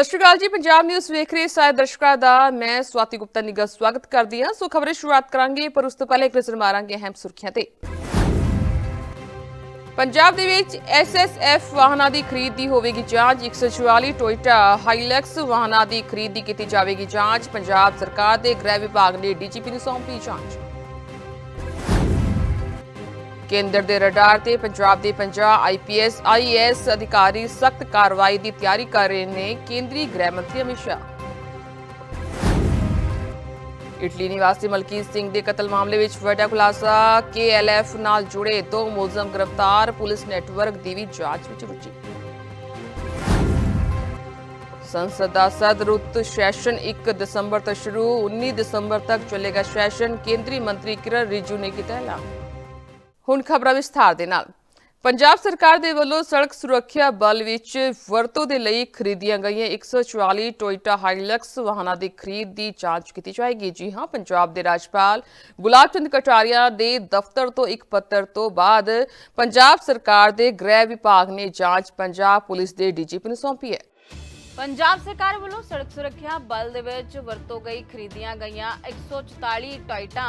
ਸਤਿ ਸ਼੍ਰੀ ਅਕਾਲ ਜੀ, ਪੰਜਾਬ ਨਿਊਜ਼ ਵੇਖ ਰਹੇ ਸਾਰੇ ਦਰਸ਼ਕਾਂ ਦਾ, ਮੈਂ ਸਵਾਤੀ ਗੁਪਤਾ ਨਿੱਘਾ ਸਵਾਗਤ ਕਰਦੀ ਹਾਂ। ਸੋ ਖਬਰੇ ਸ਼ੁਰੂਆਤ ਕਰਾਂਗੇ, ਪਰ ਉਸ ਤੋਂ ਪਹਿਲਾਂ ਇੱਕ ਨਜ਼ਰ ਮਾਰਾਂਗੇ ਅਹਿਮ ਸੁਰਖੀਆਂ ਤੇ। ਪੰਜਾਬ ਦੇ ਵਿੱਚ ਐਸਐਸਐਫ ਵਾਹਨਾਂ ਦੀ ਖਰੀਦ ਦੀ ਹੋਵੇਗੀ ਜਾਂਚ 144 ਟੋਇਟਾ ਹਾਈਲੈਕਸ ਵਾਹਨਾਂ ਦੀ ਖਰੀਦ ਦੀ ਕੀਤੀ ਜਾਵੇਗੀ ਜਾਂਚ। ਪੰਜਾਬ ਸਰਕਾਰ ਦੇ ਗ੍ਰਹਿ ਵਿਭਾਗ ਨੇ ਡੀਜੀਪੀ ਨੂੰ ਸੌਂਪੀ ਜਾਂਚ। ਕੇਂਦਰ ਦੇ ਰਡਾਰ ਤੇ ਪੰਜਾਬ ਦੇ 50 ਆਈਪੀਐਸ ਆਈਏਐਸ ਅਧਿਕਾਰੀ ਸਖਤ ਕਾਰਵਾਈ ਦੀ ਤਿਆਰੀ ਕਰ ਰਹੇ ਨੇ ਕੇਂਦਰੀ ਗ੍ਰਹਿ ਮੰਤਰੀ ਅਮਿਤ ਸ਼ਾਹ। ਇਟਲੀ ਨਿਵਾਸੀ ਮਲਕੀਤ ਸਿੰਘ ਦੇ ਕਤਲ ਮਾਮਲੇ ਵਿੱਚ ਵੱਡਾ ਖੁਲਾਸਾ ਕੇਐਲਐਫ ਨਾਲ ਜੁੜੇ ਦੋ ਮੁਲਜ਼ਮ ਗ੍ਰਿਫਤਾਰ, ਪੁਲਿਸ ਨੈਟਵਰਕ ਦੀ ਵੀ ਜਾਂਚ ਵਿੱਚ ਰੁਚੀ। ਸੰਸਦ ਦਾ ਸਦ ਰੁੱਤ ਸੈਸ਼ਨ 1 ਦਸੰਬਰ ਤੋਂ ਸ਼ੁਰੂ 19 ਦਸੰਬਰ ਤੱਕ ਚੱਲੇਗਾ ਸੈਸ਼ਨ, ਕੇਂਦਰੀ ਮੰਤਰੀ ਕਿਰਨ ਰਿਜੂ ਨੇ ਕੀਤਾ ਐਲਾਨ। ਹੁਣ ਖਬਰਾਂ ਵਿਸਥਾਰ ਦੇ ਨਾਲ। ਪੰਜਾਬ ਸਰਕਾਰ ਦੇ ਵੱਲੋਂ ਸੜਕ ਸੁਰੱਖਿਆ ਬਲ ਵਿੱਚ ਵਰਤੋਂ ਦੇ ਲਈ ਖਰੀਦੀਆਂ ਗਈਆਂ 144 ਟੋਇਟਾ ਹਾਈਲੈਕਸ ਵਾਹਨਾਂ ਦੀ ਖਰੀਦ ਦੀ ਜਾਂਚ ਕੀਤੀ ਜਾਏਗੀ। ਜੀ ਹਾਂ, ਪੰਜਾਬ ਦੇ ਰਾਜਪਾਲ ਗੁਲਾਬ ਚੰਦ ਕਟਾਰੀਆ ਦੇ ਦਫ਼ਤਰ ਤੋਂ ਇੱਕ ਪੱਤਰ ਤੋਂ ਬਾਅਦ ਪੰਜਾਬ ਸਰਕਾਰ ਦੇ ਗ੍ਰਹਿ ਵਿਭਾਗ ਨੇ ਜਾਂਚ ਪੰਜਾਬ ਪੁਲਿਸ ਦੇ ਡੀਜੀਪੀ ਨੂੰ ਸੌਂਪੀ ਹੈ। ਪੰਜਾਬ ਸਰਕਾਰ ਵੱਲੋਂ ਸੜਕ ਸੁਰੱਖਿਆ ਬਲ ਦੇ ਵਿੱਚ ਵਰਤੋਂ ਗਈ, ਖਰੀਦੀਆਂ ਗਈਆਂ 144 ਟੋਇਟਾ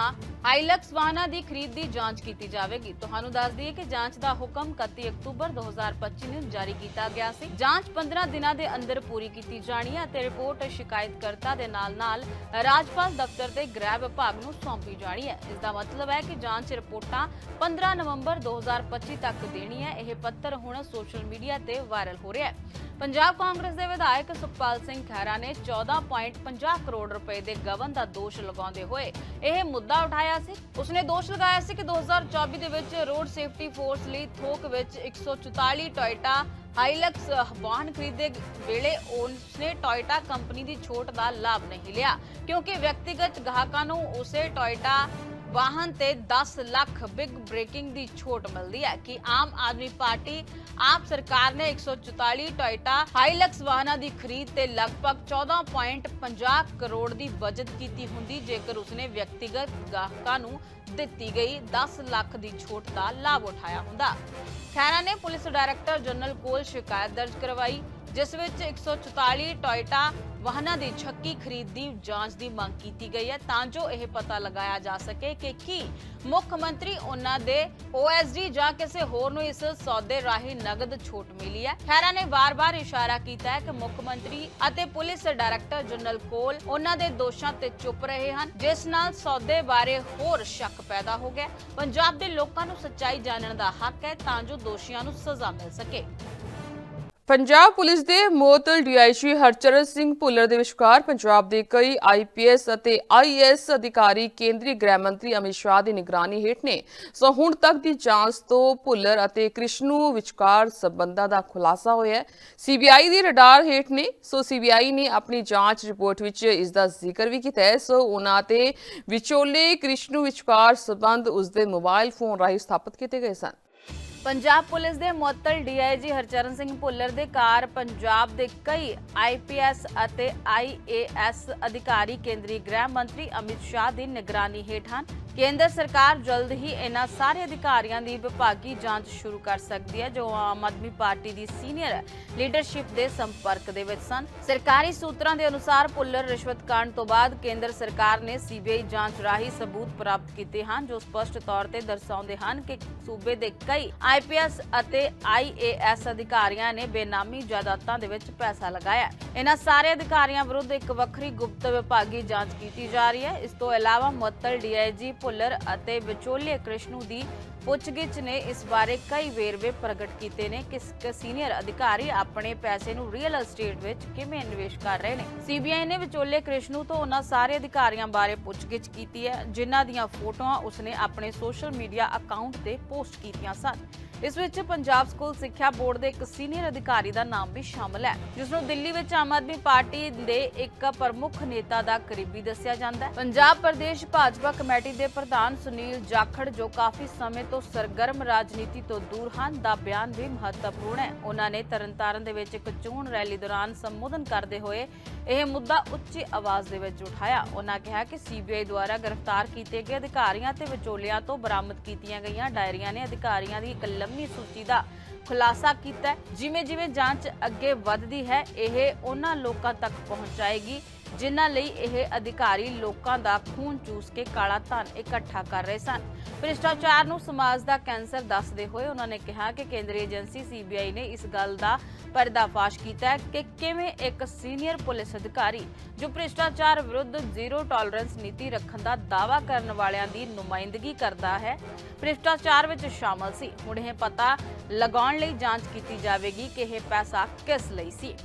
ਹਾਈਲੈਕਸ ਵਾਹਨਾਂ ਦੀ ਖਰੀਦ ਦੀ ਜਾਂਚ ਕੀਤੀ ਜਾਵੇਗੀ। ਤੁਹਾਨੂੰ ਦੱਸ ਦਈਏ ਕਿ ਜਾਂਚ ਦਾ ਹੁਕਮ 31 ਅਕਤੂਬਰ 2025 ਨੂੰ ਜਾਰੀ ਕੀਤਾ ਗਿਆ ਸੀ। ਜਾਂਚ 15 ਦਿਨਾਂ ਦੇ ਅੰਦਰ ਪੂਰੀ ਕੀਤੀ ਜਾਣੀ ਹੈ ਅਤੇ ਰਿਪੋਰਟ ਸ਼ਿਕਾਇਤਕਰਤਾ ਦੇ ਨਾਲ-ਨਾਲ ਰਾਜਪਾਲ ਦਫ਼ਤਰ ਦੇ ਗ੍ਰਹਿ ਵਿਭਾਗ ਨੂੰ ਸੌਂਪੀ ਜਾਣੀ ਹੈ। ਇਸ ਦਾ ਮਤਲਬ ਹੈ ਕਿ ਜਾਂਚ ਰਿਪੋਰਟਾਂ 15 ਨਵੰਬਰ 2025 ਤੱਕ ਦੇਣੀ ਹੈ। ਇਹ ਪੱਤਰ ਹੁਣ ਸੋਸ਼ਲ ਮੀਡੀਆ ਤੇ ਵਾਇਰਲ ਹੋ ਰਿਹਾ ਹੈ। ਪੰਜਾਬ ਕਾਂਗਰਸ ਦੇ ਵਿਧਾਇਕ ਸੁਖਪਾਲ ਸਿੰਘ ਖਹਿਰਾ ਨੇ 14.50 ਕਰੋੜ ਰੁਪਏ ਦੇ ਗਵਨ ਦਾ ਦੋਸ਼ ਲਗਾਉਂਦੇ ਹੋਏ ਇਹ ਮੁੱਦਾ ਉਠਾਇਆ ਸੀ। ਉਸਨੇ ਦੋਸ਼ ਲਗਾਇਆ ਸੀ ਕਿ 2024 ਦੇ ਵਿੱਚ ਰੋਡ ਸੇਫਟੀ ਫੋਰਸ ਲਈ ਥੋਕ ਵਿੱਚ 144 ਟੋਇਟਾ ਹਾਈਲੈਕਸ ਵਾਹਨ ਖਰੀਦੇ ਵੇਲੇ ਉਸਨੇ ਟੋਇਟਾ ਕੰਪਨੀ ਦੀ ਛੋਟ ਦਾ ਲਾਭ ਨਹੀਂ ਲਿਆ, ਕਿਉਂਕਿ ਵਿਅਕਤੀਗਤ ਗਾਹਕਾਂ ਨੂੰ ਉਸੇ ਟੋਇਟਾ ਵਾਹਨ ਤੇ 10 ਲੱਖ ਬਿਗ ਬ੍ਰੇਕਿੰਗ ਦੀ ਛੋਟ ਮਿਲਦੀ ਹੈ ਕਿ ਆਮ ਆਦਮੀ ਪਾਰਟੀ, ਆਪ ਸਰਕਾਰ ਨੇ 144 ਟੋਇਟਾ ਹਾਈਲੈਕਸ ਵਾਹਨਾਂ ਦੀ ਖਰੀਦ ਤੇ ਲਗਭਗ 14.50 ਕਰੋੜ ਦੀ ਬਚਤ ਕੀਤੀ ਹੁੰਦੀ, ਜੇਕਰ ਉਸਨੇ ਵਿਅਕਤੀਗਤ ਗਾਹਕਾਂ ਨੂੰ ਦਿੱਤੀ ਗਈ 10 ਲੱਖ ਦੀ ਛੋਟ ਦਾ ਲਾਭ ਉਠਾਇਆ ਹੁੰਦਾ। ਖੈਰਾ ਨੇ ਪੁਲਿਸ ਡਾਇਰੈਕਟਰ ਜਨਰਲ ਕੋਲ ਸ਼ਿਕਾਇਤ ਦਰਜ ਕਰਵਾਈ। ਜਿਸ ਵਿੱਚ 144 ਟੋਇਟਾ ਵਾਹਨਾਂ ਦੀ ਛੱਕੀ ਖਰੀਦ ਦੀ ਜਾਂਚ ਦੀ ਮੰਗ ਕੀਤੀ ਗਈ ਹੈ ਤਾਂ ਜੋ ਇਹ ਪਤਾ ਲਗਾਇਆ ਜਾ ਸਕੇ ਕਿ ਕੀ ਮੁੱਖ ਮੰਤਰੀ ਉਹਨਾਂ ਦੇ OSD ਜਾਂ ਕਿਸੇ ਹੋਰ ਨੂੰ ਇਸ ਸੌਦੇ ਰਾਹੀਂ ਨਗਦ ਛੋਟ ਮਿਲੀ ਹੈ। ਖੈਰਾ ਨੇ ਵਾਰ-ਵਾਰ ਇਸ਼ਾਰਾ ਕੀਤਾ ਹੈ ਕਿ ਮੁੱਖ ਮੰਤਰੀ ਅਤੇ ਪੁਲਿਸ ਡਾਇਰੈਕਟਰ ਜਨਰਲ ਕੋਲ ਉਹਨਾਂ ਦੇ ਦੋਸ਼ਾਂ ਤੇ ਚੁੱਪ ਰਹੇ ਹਨ, ਜਿਸ ਨਾਲ ਸੌਦੇ ਬਾਰੇ ਹੋਰ ਸ਼ੱਕ ਪੈਦਾ ਹੋ ਗਿਆ। ਪੰਜਾਬ ਦੇ ਲੋਕਾਂ ਨੂੰ ਸੱਚਾਈ ਜਾਣਨ ਦਾ ਹੱਕ ਹੈ ਤਾਂ ਜੋ ਦੋਸ਼ੀਆਂ ਨੂੰ ਸਜ਼ਾ ਮਿਲ ਸਕੇ। ਪੰਜਾਬ ਪੁਲਿਸ ਦੇ ਮੋਤਲ ਡੀਆਈਜੀ ਹਰਚਰਨ ਸਿੰਘ ਭੁੱਲਰ ਦੇ ਵਿਚਕਾਰ ਪੰਜਾਬ ਦੇ ਕਈ ਆਈਪੀਐਸ ਅਤੇ ਆਈਐਸ ਅਧਿਕਾਰੀ ਕੇਂਦਰੀ ਗ੍ਰਹਿ ਮੰਤਰੀ ਅਮਿਤ ਸ਼ਾਹ ਦੀ ਨਿਗਰਾਨੀ ਹੇਠ ਨੇ ਸੋ ਹੁਣ ਤੱਕ ਦੀ ਜਾਂਚ ਤੋਂ ਭੁੱਲਰ ਅਤੇ ਕ੍ਰਿਸ਼ਨੂ ਵਿਚਕਾਰ ਸਬੰਧਾਂ ਦਾ ਖੁਲਾਸਾ ਹੋਇਆ ਹੈ। ਸੀਬੀਆਈ ਦੀ ਰਡਾਰ ਹੇਠ ਨੇ, ਸੋ ਸੀਬੀਆਈ ਨੇ ਆਪਣੀ ਜਾਂਚ ਰਿਪੋਰਟ ਵਿੱਚ ਇਸ ਦਾ ਜ਼ਿਕਰ ਵੀ ਕੀਤਾ ਹੈ। ਸੋ ਉਹਨਾਂ ਤੇ ਵਿਚੋਲੇ ਕ੍ਰਿਸ਼ਨੂ ਵਿਚਕਾਰ ਸਬੰਧ ਉਸ ਦੇ ਮੋਬਾਈਲ ਫੋਨ ਰਾਹੀਂ ਸਥਾਪਿਤ ਕੀਤੇ ਗਏ ਸਨ। ਪੰਜਾਬ ਪੁਲਿਸ ਦੇ ਮੁਅੱਤਲ ਡੀਆਈਜੀ ਹਰਚਰਨ ਸਿੰਘ ਭੁੱਲਰ ਦੇ ਕਾਰ ਪੰਜਾਬ ਦੇ ਕਈ ਆਈਪੀਐਸ ਅਤੇ ਆਈਏਐਸ ਅਧਿਕਾਰੀ ਕੇਂਦਰੀ ਗ੍ਰਹਿ ਮੰਤਰੀ ਅਮਿਤ ਸ਼ਾਹ ਦੀ ਨਿਗਰਾਨੀ ਹੇਠ ਹਨ। ਕੇਂਦਰ ਸਰਕਾਰ ਜਲਦ ਹੀ ਇਹਨਾਂ ਸਾਰੇ ਅਧਿਕਾਰੀਆਂ ਦੀ ਵਿਭਾਗੀ ਜਾਂਚ ਸ਼ੁਰੂ ਕਰ ਸਕਦੀ ਹੈ, ਜੋ ਆਮ ਆਦਮੀ ਪਾਰਟੀ ਦੀ ਸੀਨੀਅਰ ਲੀਡਰਸ਼ਿਪ ਦੇ ਸੰਪਰਕ ਦੇ ਵਿੱਚ ਸਨ। ਸਰਕਾਰੀ ਸੂਤਰਾਂ ਦੇ ਅਨੁਸਾਰ ਭੁੱਲਰ ਰਿਸ਼ਵਤ ਕਾਂਡ ਤੋਂ ਬਾਅਦ ਕੇਂਦਰ ਸਰਕਾਰ ਨੇ ਸੀਬੀਆਈ ਜਾਂਚ ਰਾਹੀਂ ਸਬੂਤ ਪ੍ਰਾਪਤ ਕੀਤੇ ਹਨ, ਜੋ ਸਪਸ਼ਟ ਤੌਰ ਤੇ ਦਰਸਾਉਂਦੇ ਹਨ ਕਿ ਸੂਬੇ ਦੇ ਕਈ ਆਈਪੀਐਸ ਅਤੇ ਆਈਏਐਸ ਅਧਿਕਾਰੀਆਂ ਨੇ ਬੇਨਾਮੀ ਜਾਇਦਾਦਾਂ ਦੇ ਵਿੱਚ ਪੈਸਾ ਲਗਾਇਆ ਇਹਨਾਂ ਸਾਰੇ ਅਧਿਕਾਰੀਆਂ ਵਿਰੁੱਧ ਇੱਕ ਵੱਖਰੀ ਗੁਪਤ ਵਿਭਾਗੀ ਜਾਂਚ ਕੀਤੀ ਜਾ ਰਹੀ ਹੈ। ਇਸ ਤੋਂ ਇਲਾਵਾ ਮੁਅੱਤਲ ਡੀਆਈਜੀ ਭੁੱਲਰ ਅਤੇ ਵਿਚੋਲੇ ਕ੍ਰਿਸ਼ਨੂ ਦੀ ਪੁੱਛਗਿੱਛ ਨੇ ਇਸ ਬਾਰੇ ਕਈ ਵੇਰਵੇ ਪ੍ਰਗਟ ਕੀਤੇ ਨੇ। ਕਿ ਸੀਨੀਅਰ ਅਧਿਕਾਰੀ ਆਪਣੇ ਪੈਸੇ ਨੂੰ ਰੀਅਲ ਅਸਟੇਟ ਵਿੱਚ ਕਿਵੇਂ ਨਿਵੇਸ਼ ਕਰ ਰਹੇ ਨੇ? ਸੀਬੀਆਈ ਨੇ ਵਿਚੋਲੇ ਕ੍ਰਿਸ਼ਨੂ ਤੋਂ ਉਹਨਾਂ ਸਾਰੇ ਅਧਿਕਾਰੀਆਂ ਬਾਰੇ ਪੁੱਛਗਿੱਛ ਕੀਤੀ ਹੈ। ਜਿਨ੍ਹਾਂ ਦੀਆਂ ਫੋਟੋਆਂ ਉਸਨੇ ਆਪਣੇ ਸੋਸ਼ਲ ਮੀਡੀਆ ਅਕਾਊਂਟ ਤੇ ਪੋਸਟ ਕੀਤੀਆਂ ਸਨ। ਇਸ ਵਿੱਚ ਪੰਜਾਬ ਸਕੂਲ ਸਿੱਖਿਆ ਬੋਰਡ ਦੇ ਇੱਕ ਸੀਨੀਅਰ ਅਧਿਕਾਰੀ ਦਾ ਨਾਮ ਵੀ ਸ਼ਾਮਲ ਹੈ। ਜਿਸ ਨੂੰ ਦਿੱਲੀ ਵਿੱਚ ਆਮ ਆਦਮੀ ਪਾਰਟੀ ਦੇ ਇੱਕ ਪ੍ਰਮੁੱਖ ਨੇਤਾ ਦਾ ਕਰੀਬੀ ਦੱਸਿਆ ਜਾਂਦਾ ਹੈ। ਪੰਜਾਬ ਪ੍ਰਦੇਸ਼ ਭਾਜਪਾ ਕਮੇਟੀ ਦੇ ਪ੍ਰਧਾਨ ਸੁਨੀਲ ਜਾਖੜ, ਜੋ ਕਾਫੀ ਸਮੇਂ ਤੋਂ ਸਰਗਰਮ ਰਾਜਨੀਤੀ ਤੋਂ ਦੂਰ ਹਨ ਦਾ ਬਿਆਨ ਵੀ ਮਹੱਤਵਪੂਰਨ ਹੈ। ਉਹਨਾਂ ਨੇ ਤਰਨਤਾਰਨ ਦੇ ਵਿੱਚ ਇੱਕ ਚੋਣ ਰੈਲੀ ਦੌਰਾਨ ਸੰਬੋਧਨ ਕਰਦੇ ਹੋਏ ਇਹ ਮੁੱਦਾ ਉੱਚੀ ਆਵਾਜ਼ ਦੇ ਵਿੱਚ ਉਠਾਇਆ। ਉਹਨਾਂ ਕਿਹਾ ਕਿ ਸੀਬੀਆਈ ਦੁਆਰਾ ਗ੍ਰਿਫਤਾਰ ਕੀਤੇ ਗਏ ਅਧਿਕਾਰੀਆਂ ਤੇ ਵਿਚੋਲਿਆਂ ਤੋਂ ਬਰਾਮਦ ਕੀਤੀਆਂ ਗਈਆਂ ਡਾਇਰੀਆਂ ਨੇ ਅਧਿਕਾਰੀਆਂ ਦੀ ਇੱਕ ਲੰਮੀ ਸੂਚੀ ਦਾ ਖੁਲਾਸਾ ਕੀਤਾ ਜਿਵੇਂ ਜਿਵੇਂ ਜਾਂਚ ਅੱਗੇ ਵੱਧਦੀ ਹੈ, ਇਹ ਉਹਨਾਂ ਲੋਕਾਂ ਤੱਕ ਪਹੁੰਚਾਏਗੀ। ਜਿਨ੍ਹਾਂ ਲਈ ਇਹ ਅਧਿਕਾਰੀ ਲੋਕਾਂ ਦਾ ਖੂਨ ਚੂਸ ਕੇ ਕਾਲਾ ਧਨ ਇਕੱਠਾ ਕਰ ਰਹੇ ਸਨ। ਭ੍ਰਿਸ਼ਟਾਚਾਰ ਨੂੰ ਸਮਾਜ ਦਾ ਕੈਂਸਰ ਦੱਸਦੇ ਹੋਏ ਉਹਨਾਂ ਨੇ ਕਿਹਾ ਕਿ ਕੇਂਦਰੀ ਏਜੰਸੀ ਸੀਬੀਆਈ ਨੇ ਇਸ ਗੱਲ ਦਾ ਪਰਦਾਫਾਸ਼ ਕੀਤਾ ਕਿ ਕਿਵੇਂ ਇੱਕ ਸੀਨੀਅਰ ਪੁਲਿਸ ਅਧਿਕਾਰੀ ਜੋ ਭ੍ਰਿਸ਼ਟਾਚਾਰ ਵਿਰੁੱਧ ਜ਼ੀਰੋ ਟੋਲਰੈਂਸ ਨੀਤੀ ਰੱਖਣ ਦਾ ਦਾਅਵਾ ਕਰਨ ਵਾਲਿਆਂ ਦੀ ਨੁਮਾਇੰਦਗੀ ਕਰਦਾ ਹੈ, ਭ੍ਰਿਸ਼ਟਾਚਾਰ ਵਿੱਚ ਸ਼ਾਮਲ ਸੀ। ਹੁਣ ਇਹ ਪਤਾ ਲਗਾਉਣ ਲਈ ਜਾਂਚ ਕੀਤੀ ਜਾਵੇਗੀ ਕਿ ਇਹ ਪੈਸਾ ਕਿਸ ਲਈ ਸੀ।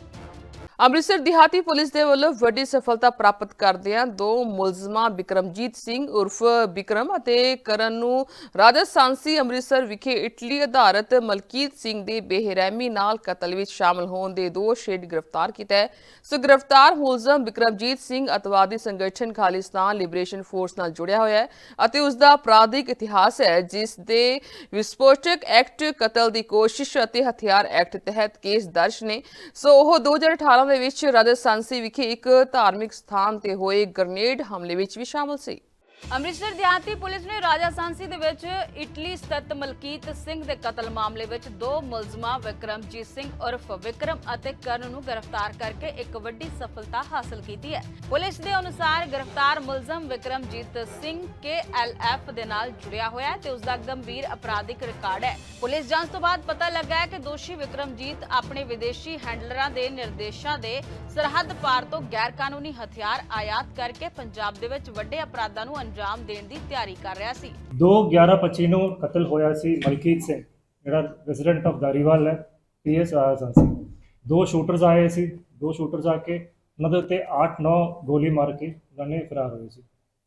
ਅੰਮ੍ਰਿਤਸਰ ਦਿਹਾਤੀ ਪੁਲਿਸ ਦੇ ਵੱਲੋਂ ਵੱਡੀ ਸਫਲਤਾ ਪ੍ਰਾਪਤ ਕਰਦਿਆਂ ਦੋ ਮੁਲਜ਼ਮਾਂ, ਬਿਕਰਮਜੀਤ ਸਿੰਘ ਉਰਫ ਬਿਕਰਮ ਅਤੇ ਕਰਨ ਨੂੰ ਰਾਜਸਥਾਨਸੀ ਅੰਮ੍ਰਿਤਸਰ ਵਿਖੇ ਇਟਲੀ ਆਧਾਰਿਤ ਮਲਕੀਤ ਸਿੰਘ ਦੇ ਬੇਰਹਿਮੀ ਨਾਲ ਕਤਲ ਵਿੱਚ ਸ਼ਾਮਲ ਹੋਣ ਦੇ ਦੋਸ਼ ਹੇਠ ਗ੍ਰਿਫਤਾਰ ਕੀਤਾ ਹੈ। ਸੋ ਗ੍ਰਿਫਤਾਰ ਮੁਲਜ਼ਮ ਬਿਕਰਮਜੀਤ ਸਿੰਘ ਅਤਵਾਦੀ ਸੰਗਠਨ ਖਾਲਿਸਤਾਨ ਲਿਬਰੇਸ਼ਨ ਫੋਰਸ ਨਾਲ ਜੁੜਿਆ ਹੋਇਆ ਹੈ ਅਤੇ ਉਸ ਦਾ ਅਪਰਾਧਿਕ ਇਤਿਹਾਸ ਹੈ, ਜਿਸ ਦੇ ਵਿਸਫੋਟਕ ਐਕਟ, ਕਤਲ ਦੀ ਕੋਸ਼ਿਸ਼ ਅਤੇ ਹਥਿਆਰ ਐਕਟ ਤਹਿਤ ਕੇਸ ਦਰਜ ਨੇ। ਸੋ ਉਹ 2018 ਦੇ ਵਿੱਚ ਰਾਜਸਥਾਨਸੀ ਵਿਖੇ ਇੱਕ ਧਾਰਮਿਕ ਸਥਾਨ ਤੇ ਹੋਏ ਗ੍ਰਨੇਡ ਹਮਲੇ ਵਿੱਚ ਵੀ ਸ਼ਾਮਲ ਸੀ। ਅੰਮ੍ਰਿਤਸਰ ਦਿਹਾਤੀ ਪੁਲਿਸ ਨੇ ਰਾਜਾ ਸਾਂਸੀ ਦੇ ਵਿੱਚ ਇਟਲੀ ਸਥਿਤ ਮਲਕੀਤ ਸਿੰਘ ਦੇ ਕਤਲ ਮਾਮਲੇ ਵਿੱਚ ਦੋ ਮੁਲਜ਼ਮਾਂ, ਵਿਕਰਮਜੀਤ ਸਿੰਘ ਉਰਫ ਵਿਕਰਮ ਅਤੇ ਕਰਨ ਨੂੰ ਗ੍ਰਿਫਤਾਰ ਕਰਕੇ ਇੱਕ ਵੱਡੀ ਸਫਲਤਾ ਹਾਸਲ ਕੀਤੀ ਹੈ। ਪੁਲਿਸ ਦੇ ਅਨੁਸਾਰ ਗ੍ਰਿਫਤਾਰ ਮੁਲਜ਼ਮ ਵਿਕਰਮਜੀਤ ਸਿੰਘ KLF ਦੇ ਨਾਲ ਜੁੜਿਆ ਹੋਇਆ ਹੈ ਤੇ ਉਸ ਦਾ ਗੰਭੀਰ ਅਪਰਾਧਿਕ ਰਿਕਾਰਡ ਹੈ। ਪੁਲਿਸ ਜਾਂਚ ਤੋਂ ਬਾਅਦ ਪਤਾ ਲੱਗਾ ਹੈ ਕਿ ਦੋਸ਼ੀ ਵਿਕਰਮਜੀਤ ਆਪਣੇ ਵਿਦੇਸ਼ੀ ਹੈਂਡਲਰਾਂ ਦੇ ਨਿਰਦੇਸ਼ਾਂ ਦੇ ਸਰਹੱਦ ਪਾਰ ਤੋਂ ਗੈਰ ਕਾਨੂੰਨੀ ਹਥਿਆਰ ਆਯਾਤ ਕਰਕੇ ਪੰਜਾਬ ਦੇ ਵਿੱਚ ਵੱਡੇ ਅਪਰਾਧਾਂ ਨੂੰ ਅੰਜਾਮ ਦੇਣ ਦੀ ਤਿਆਰੀ ਕਰ ਰਿਹਾ ਸੀ। 2 11 25 ਨੂੰ ਕਤਲ ਹੋਇਆ ਸੀ ਮਲਕੀਤ ਸਿੰਘ ਜਿਹੜਾ ਰੈਜ਼ੀਡੈਂਟ ਆਫ ਦਾਰੀਵਾਲ ਹੈ ਪੀਐਸ ਰਾਜਸਥਾਨ ਸੀ। ਦੋ ਸ਼ੂਟਰਸ ਆਏ ਸੀ ਦੋ ਸ਼ੂਟਰਸ ਆ ਕੇ ਉਹਨਾਂ ਦੇ ਉੱਤੇ 8-9 ਗੋਲੀ ਮਾਰ ਕੇ ਉਹਨਾਂ ਨੇ ਫਰਾਰ ਹੋਏ ਸੀ।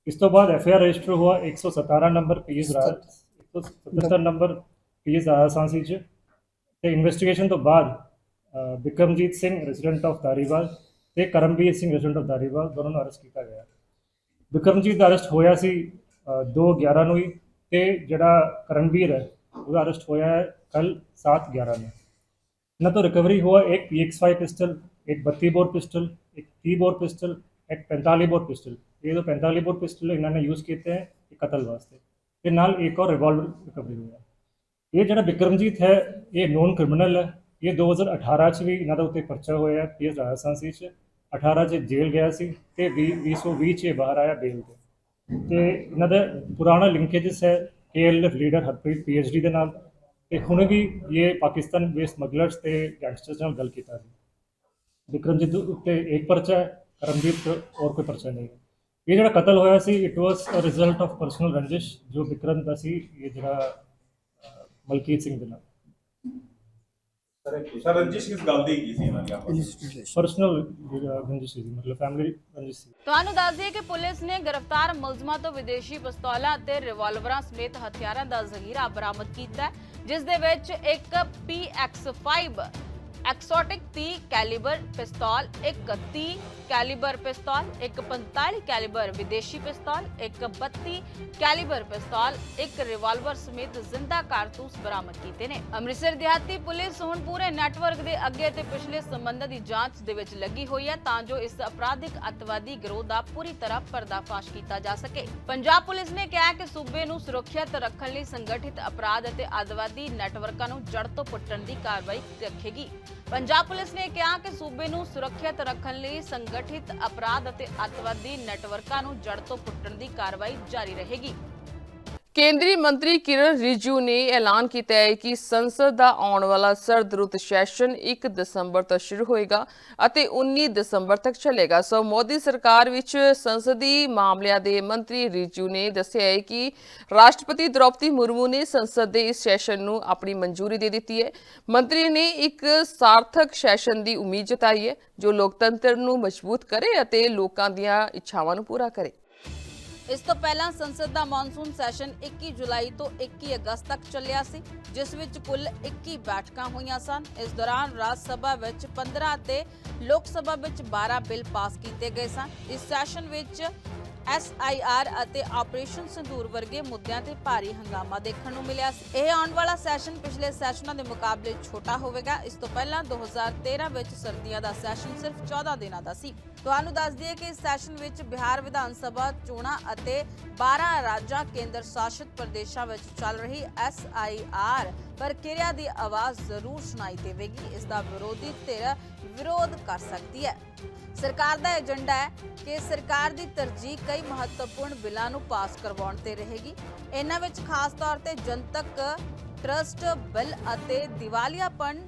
ਇਸ ਤੋਂ ਬਾਅਦ ਐਫਆਈਆਰ ਰਜਿਸਟਰ ਹੋਆ 117 ਨੰਬਰ ਪੀਐਸ ਰਾਜ 177 ਨੰਬਰ ਪੀਐਸ ਰਾਜਸਥਾਨ ਸੀ ਚ ਤੇ ਇਨਵੈਸਟੀਗੇਸ਼ਨ ਤੋਂ ਬਾਅਦ ਬਿਕਰਮਜੀਤ ਸਿੰਘ ਰੈਜ਼ੀਡੈਂਟ ਆਫ ਦਾਰੀਵਾਲ ਤੇ ਕਰਮਵੀਰ ਸਿੰਘ ਰੈਜ਼ੀਡੈਂਟ ਆਫ ਦਾਰੀਵਾਲ ਦੋਨੋਂ ਨੂੰ ਅਰੈਸਟ ਕੀਤਾ ਗਿਆ। ਵਿਕਰਮਜੀਤ ਦਾ ਅਰੈਸਟ ਹੋਇਆ ਸੀ 2/11 ਨੂੰ ਹੀ ਤੇ ਜਿਹੜਾ ਕਰਨਵੀਰ ਹੈ ਉਹਦਾ ਅਰੈਸਟ ਹੋਇਆ ਹੈ ਕੱਲ 7/11 ਨੂੰ ਇਹਨਾਂ ਤੋਂ ਰਿਕਵਰੀ हुआ एक PX5 पिस्टल एक 32 बोर पिस्टल एक 30 बोर पिस्टल एक 45 बोर पिस्टल ये जो 45 बोर पिस्टल इन्होंने यूज़ ਕੀਤੇ ਹੈ ਇਹ ਕਤਲ ਵਾਸਤੇ ਤੇ ਨਾਲ ਇੱਕ और ਰਿਵਾਲਵਰ ਰਿਕਵਰੀ ਹੋਇਆ ਇਹ ਜਿਹੜਾ ਵਿਕਰਮਜੀਤ ਹੈ ਇਹ ਨੋਨ ਕ੍ਰਿਮੀਨਲ ਹੈ ਇਹ 2018 ਚ ਵੀ ਇਹਨਾਂ ਦੇ ਉੱਤੇ ਪਰਚਾ ਹੋਇਆ ਹੈ ਪੀਐਸ ਰਾਜਸਥਾਨ ਸੀ ਚ 18 ਚ ਜੇਲ੍ਹ ਗਿਆ ਸੀ ਤੇ 2020 ਚ ਇਹ ਬਾਹਰ ਆਇਆ ਬੇਲ ਤੇ। ਤੇ ਇਹਨਾਂ ਦਾ ਪੁਰਾਣਾ ਲਿੰਕੇਜਸ ਹੈ ਕੇਐਲਐਫ ਲੀਡਰ ਹਰਪ੍ਰੀਤ ਪੀਐਚਡੀ ਦੇ ਨਾਲ ਤੇ ਹੁਣ ਵੀ ਇਹ ਪਾਕਿਸਤਾਨ ਬੇਸਡ ਸਮਗਲਰਸ ਤੇ ਗੈਂਗਸਟਰਸ ਨਾਲ ਗੱਲ ਕੀਤਾ ਸੀ। ਵਿਕਰਮਜੀਤ ਉੱਤੇ ਇੱਕ ਪਰਚਾ ਹੈ ਕਰਮਜੀਤ ਹੋਰ ਕੋਈ ਪਰਚਾ ਨਹੀਂ। ਇਹ ਜਿਹੜਾ ਕਤਲ ਹੋਇਆ ਸੀ it was a result of personal ਰੰਜਿਸ਼ ਜੋ ਵਿਕਰਮ ਦਾ ਸੀ, ਇਹ ਜਿਹੜਾ ਮਲਕੀਤ ਸਿੰਘ ਦੇ ਨਾਲ। ਸਰ ਰੰਜਿਸ਼ ਕਿਸ ਗੱਲ ਦੀ ਕੀ ਸੀ? ਇਹਨਾਂ ਦੀ ਆਪਸ ਵਿੱਚ ਪਰਸਨਲ ਰੰਜਿਸ਼ ਸੀ ਮਤਲਬ ਫੈਮਿਲੀ ਰੰਜਿਸ਼ ਸੀ ਤੁਹਾਨੂੰ ਦੱਸ ਦਈਏ ਕਿ ਪੁਲਿਸ ਨੇ ਗ੍ਰਿਫਤਾਰ ਮੁਲਜ਼ਮਾਂ ਤੋਂ ਵਿਦੇਸ਼ੀ ਪਿਸਤੌਲਾਂ ਅਤੇ ਰਿਵਾਲਵਰਾਂ ਸਮੇਤ ਹਥਿਆਰਾਂ ਦਾ ਜ਼ਖੀਰਾ ਬਰਾਮਦ ਕੀਤਾ ਹੈ, ਜਿਸ ਦੇ ਵਿੱਚ ਇੱਕ PX5 ਐਕਸੋਟਿਕ 30 ਕੈਲੀਬਰ ਪਿਸਤੌਲ ਇੱਕ 30 ਕੈਲੀਬਰ ਪਿਸਤੌਲ, ਇੱਕ 45 ਕੈਲੀਬਰ ਵਿਦੇਸ਼ੀ ਪਿਸਤੌਲ, ਇੱਕ 32 ਕੈਲੀਬਰ ਪਿਸਤੌਲ, ਇੱਕ ਰਿਵਾਲਵਰ ਸਮੇਤ ਜ਼ਿੰਦਾ ਕਾਰਤੂਸ ਬਰਾਮਦ ਕੀਤੇ ਨੇ। ਅੰਮ੍ਰਿਤਸਰ ਦਿਹਾਤੀ ਪੁਲਿਸ ਹੁਣ ਪੂਰੇ ਨੈਟਵਰਕ ਦੇ ਅੱਗੇ ਤੇ ਪਿਛਲੇ ਸੰਬੰਧਾਂ ਦੀ ਜਾਂਚ ਦੇ ਵਿੱਚ ਲੱਗੀ ਹੋਈ ਹੈ ਤਾਂ ਜੋ ਇਸ ਅਪਰਾਧਿਕ ਅਤਵਾਦੀ ਗਿਰੋਹ ਦਾ ਪੂਰੀ ਤਰ੍ਹਾਂ ਪਰਦਾਫਾਸ਼ ਕੀਤਾ ਜਾ ਸਕੇ। ਪੰਜਾਬ ਪੁਲਿਸ ਨੇ ਕਿਹਾ ਕਿ ਸੂਬੇ ਨੂੰ ਸੁਰੱਖਿਅਤ ਰੱਖਣ ਲਈ ਸੰਗਠਿਤ ਅਪਰਾਧ ਅਤੇ ਅਤਵਾਦੀ ਨੈਟਵਰਕਾਂ ਨੂੰ ਜੜ ਤੋਂ ਪੁੱਟਣ ਦੀ ਕਾਰਵਾਈ ਰੱਖੇਗੀ। ਪੰਜਾਬ ਪੁਲਿਸ ਨੇ ਕਿਹਾ ਕਿ ਸੂਬੇ ਨੂੰ ਸੁਰੱਖਿਅਤ ਰੱਖਣ ਲਈ ਸੰਗਠਿਤ ਅਪਰਾਧ ਅਤੇ ਅਤਵਾਦੀ ਨੈਟਵਰਕਾਂ ਨੂੰ ਜੜ ਤੋਂ ਪੁੱਟਣ ਦੀ ਕਾਰਵਾਈ ਜਾਰੀ ਰਹੇਗੀ। ਕੇਂਦਰੀ ਮੰਤਰੀ ਕਿਰਨ ਰਿਜੂ ਨੇ ਐਲਾਨ ਕੀਤਾ ਹੈ ਕਿ ਸੰਸਦ ਦਾ ਆਉਣ ਵਾਲਾ ਸਰਦ ਰੁੱਤ ਸੈਸ਼ਨ 1 ਦਸੰਬਰ ਤੋਂ ਸ਼ੁਰੂ ਹੋਏਗਾ ਅਤੇ 19 ਦਸੰਬਰ ਤੱਕ ਚੱਲੇਗਾ। ਸੋ ਮੋਦੀ ਸਰਕਾਰ ਵਿੱਚ ਸੰਸਦੀ ਮਾਮਲਿਆਂ ਦੇ ਮੰਤਰੀ ਰਿਜੂ ਨੇ ਦੱਸਿਆ ਹੈ ਕਿ ਰਾਸ਼ਟਰਪਤੀ ਦ੍ਰੋਪਦੀ ਮੁਰਮੂ ਨੇ ਸੰਸਦ ਦੇ ਇਸ ਸੈਸ਼ਨ ਨੂੰ ਆਪਣੀ ਮਨਜ਼ੂਰੀ ਦੇ ਦਿੱਤੀ ਹੈ। ਮੰਤਰੀ ਨੇ ਇੱਕ ਸਾਰਥਕ ਸੈਸ਼ਨ ਦੀ ਉਮੀਦ ਜਤਾਈ ਹੈ ਜੋ ਲੋਕਤੰਤਰ ਨੂੰ ਮਜ਼ਬੂਤ ਕਰੇ ਅਤੇ ਲੋਕਾਂ ਦੀਆਂ ਇੱਛਾਵਾਂ ਨੂੰ ਪੂਰਾ ਕਰੇ। ਇਸ ਤੋਂ ਪਹਿਲਾਂ ਸੰਸਦ ਦਾ ਮੌਨਸੂਨ ਸੈਸ਼ਨ 21 ਜੁਲਾਈ ਤੋਂ 21 ਅਗਸਤ ਤੱਕ ਚੱਲਿਆ ਸੀ, ਜਿਸ ਵਿੱਚ ਕੁੱਲ 21 ਬੈਠਕਾਂ ਹੋਈਆਂ ਸਨ। ਇਸ ਦੌਰਾਨ ਰਾਜ ਸਭਾ ਵਿੱਚ 15 ਅਤੇ ਲੋਕ ਸਭਾ ਵਿੱਚ 12 ਬਿੱਲ ਪਾਸ ਕੀਤੇ ਗਏ ਸਨ। ਇਸ ਸੈਸ਼ਨ ਵਿੱਚ ਐਸਆਈਆਰ ਅਤੇ ਆਪਰੇਸ਼ਨ ਸੰਦੂਰ ਵਰਗੇ ਮੁੱਦਿਆਂ ਤੇ ਭਾਰੀ ਹੰਗਾਮਾ ਦੇਖਣ ਨੂੰ ਮਿਲਿਆ ਇਹ ਆਉਣ ਵਾਲਾ ਸੈਸ਼ਨ ਪਿਛਲੇ ਸੈਸ਼ਨਾਂ ਦੇ ਮੁਕਾਬਲੇ ਛੋਟਾ ਹੋਵੇਗਾ। ਇਸ ਤੋਂ ਪਹਿਲਾਂ 2013 ਵਿੱਚ ਸਰਦੀਆਂ ਦਾ ਸੈਸ਼ਨ ਸਿਰਫ 14 ਦਿਨਾਂ ਦਾ ਸੀ। ਤੁਹਾਨੂੰ ਦੱਸ ਦਈਏ ਕਿ ਇਸ ਸੈਸ਼ਨ ਵਿੱਚ ਬਿਹਾਰ ਵਿਧਾਨ ਸਭਾ, ਚੋਣਾਂ ਅਤੇ 12 ਰਾਜਾਂ ਕੇਂਦਰ ਸ਼ਾਸਿਤ ਪ੍ਰਦੇਸ਼ਾਂ ਵਿੱਚ ਚੱਲ ਰਹੀ ਐਸਆਈਆਰ ਪ੍ਰਕਿਰਿਆ ਦੀ ਆਵਾਜ਼ ਜ਼ਰੂਰ ਸੁਣਾਈ ਦੇਵੇਗੀ। ਇਸ ਦਾ ਵਿਰੋਧੀ ਧਿਰ ਵਿਰੋਧ ਕਰ ਸਕਦੀ ਹੈ। ਸਰਕਾਰ ਦਾ ਏਜੰਡਾ ਹੈ ਕਿ ਸਰਕਾਰ ਦੀ ਤਰਜੀਹ ਕਈ ਮਹੱਤਵਪੂਰਨ ਬਿੱਲਾਂ ਨੂੰ ਪਾਸ ਕਰਵਾਉਣ ਤੇ ਰਹੇਗੀ। ਇਹਨਾਂ ਵਿੱਚ ਖਾਸ ਤੌਰ ਤੇ ਜਨਤਕ, ਟਰਸਟ, ਬਿੱਲ ਅਤੇ ਦੀਵਾਲੀਆਪਨ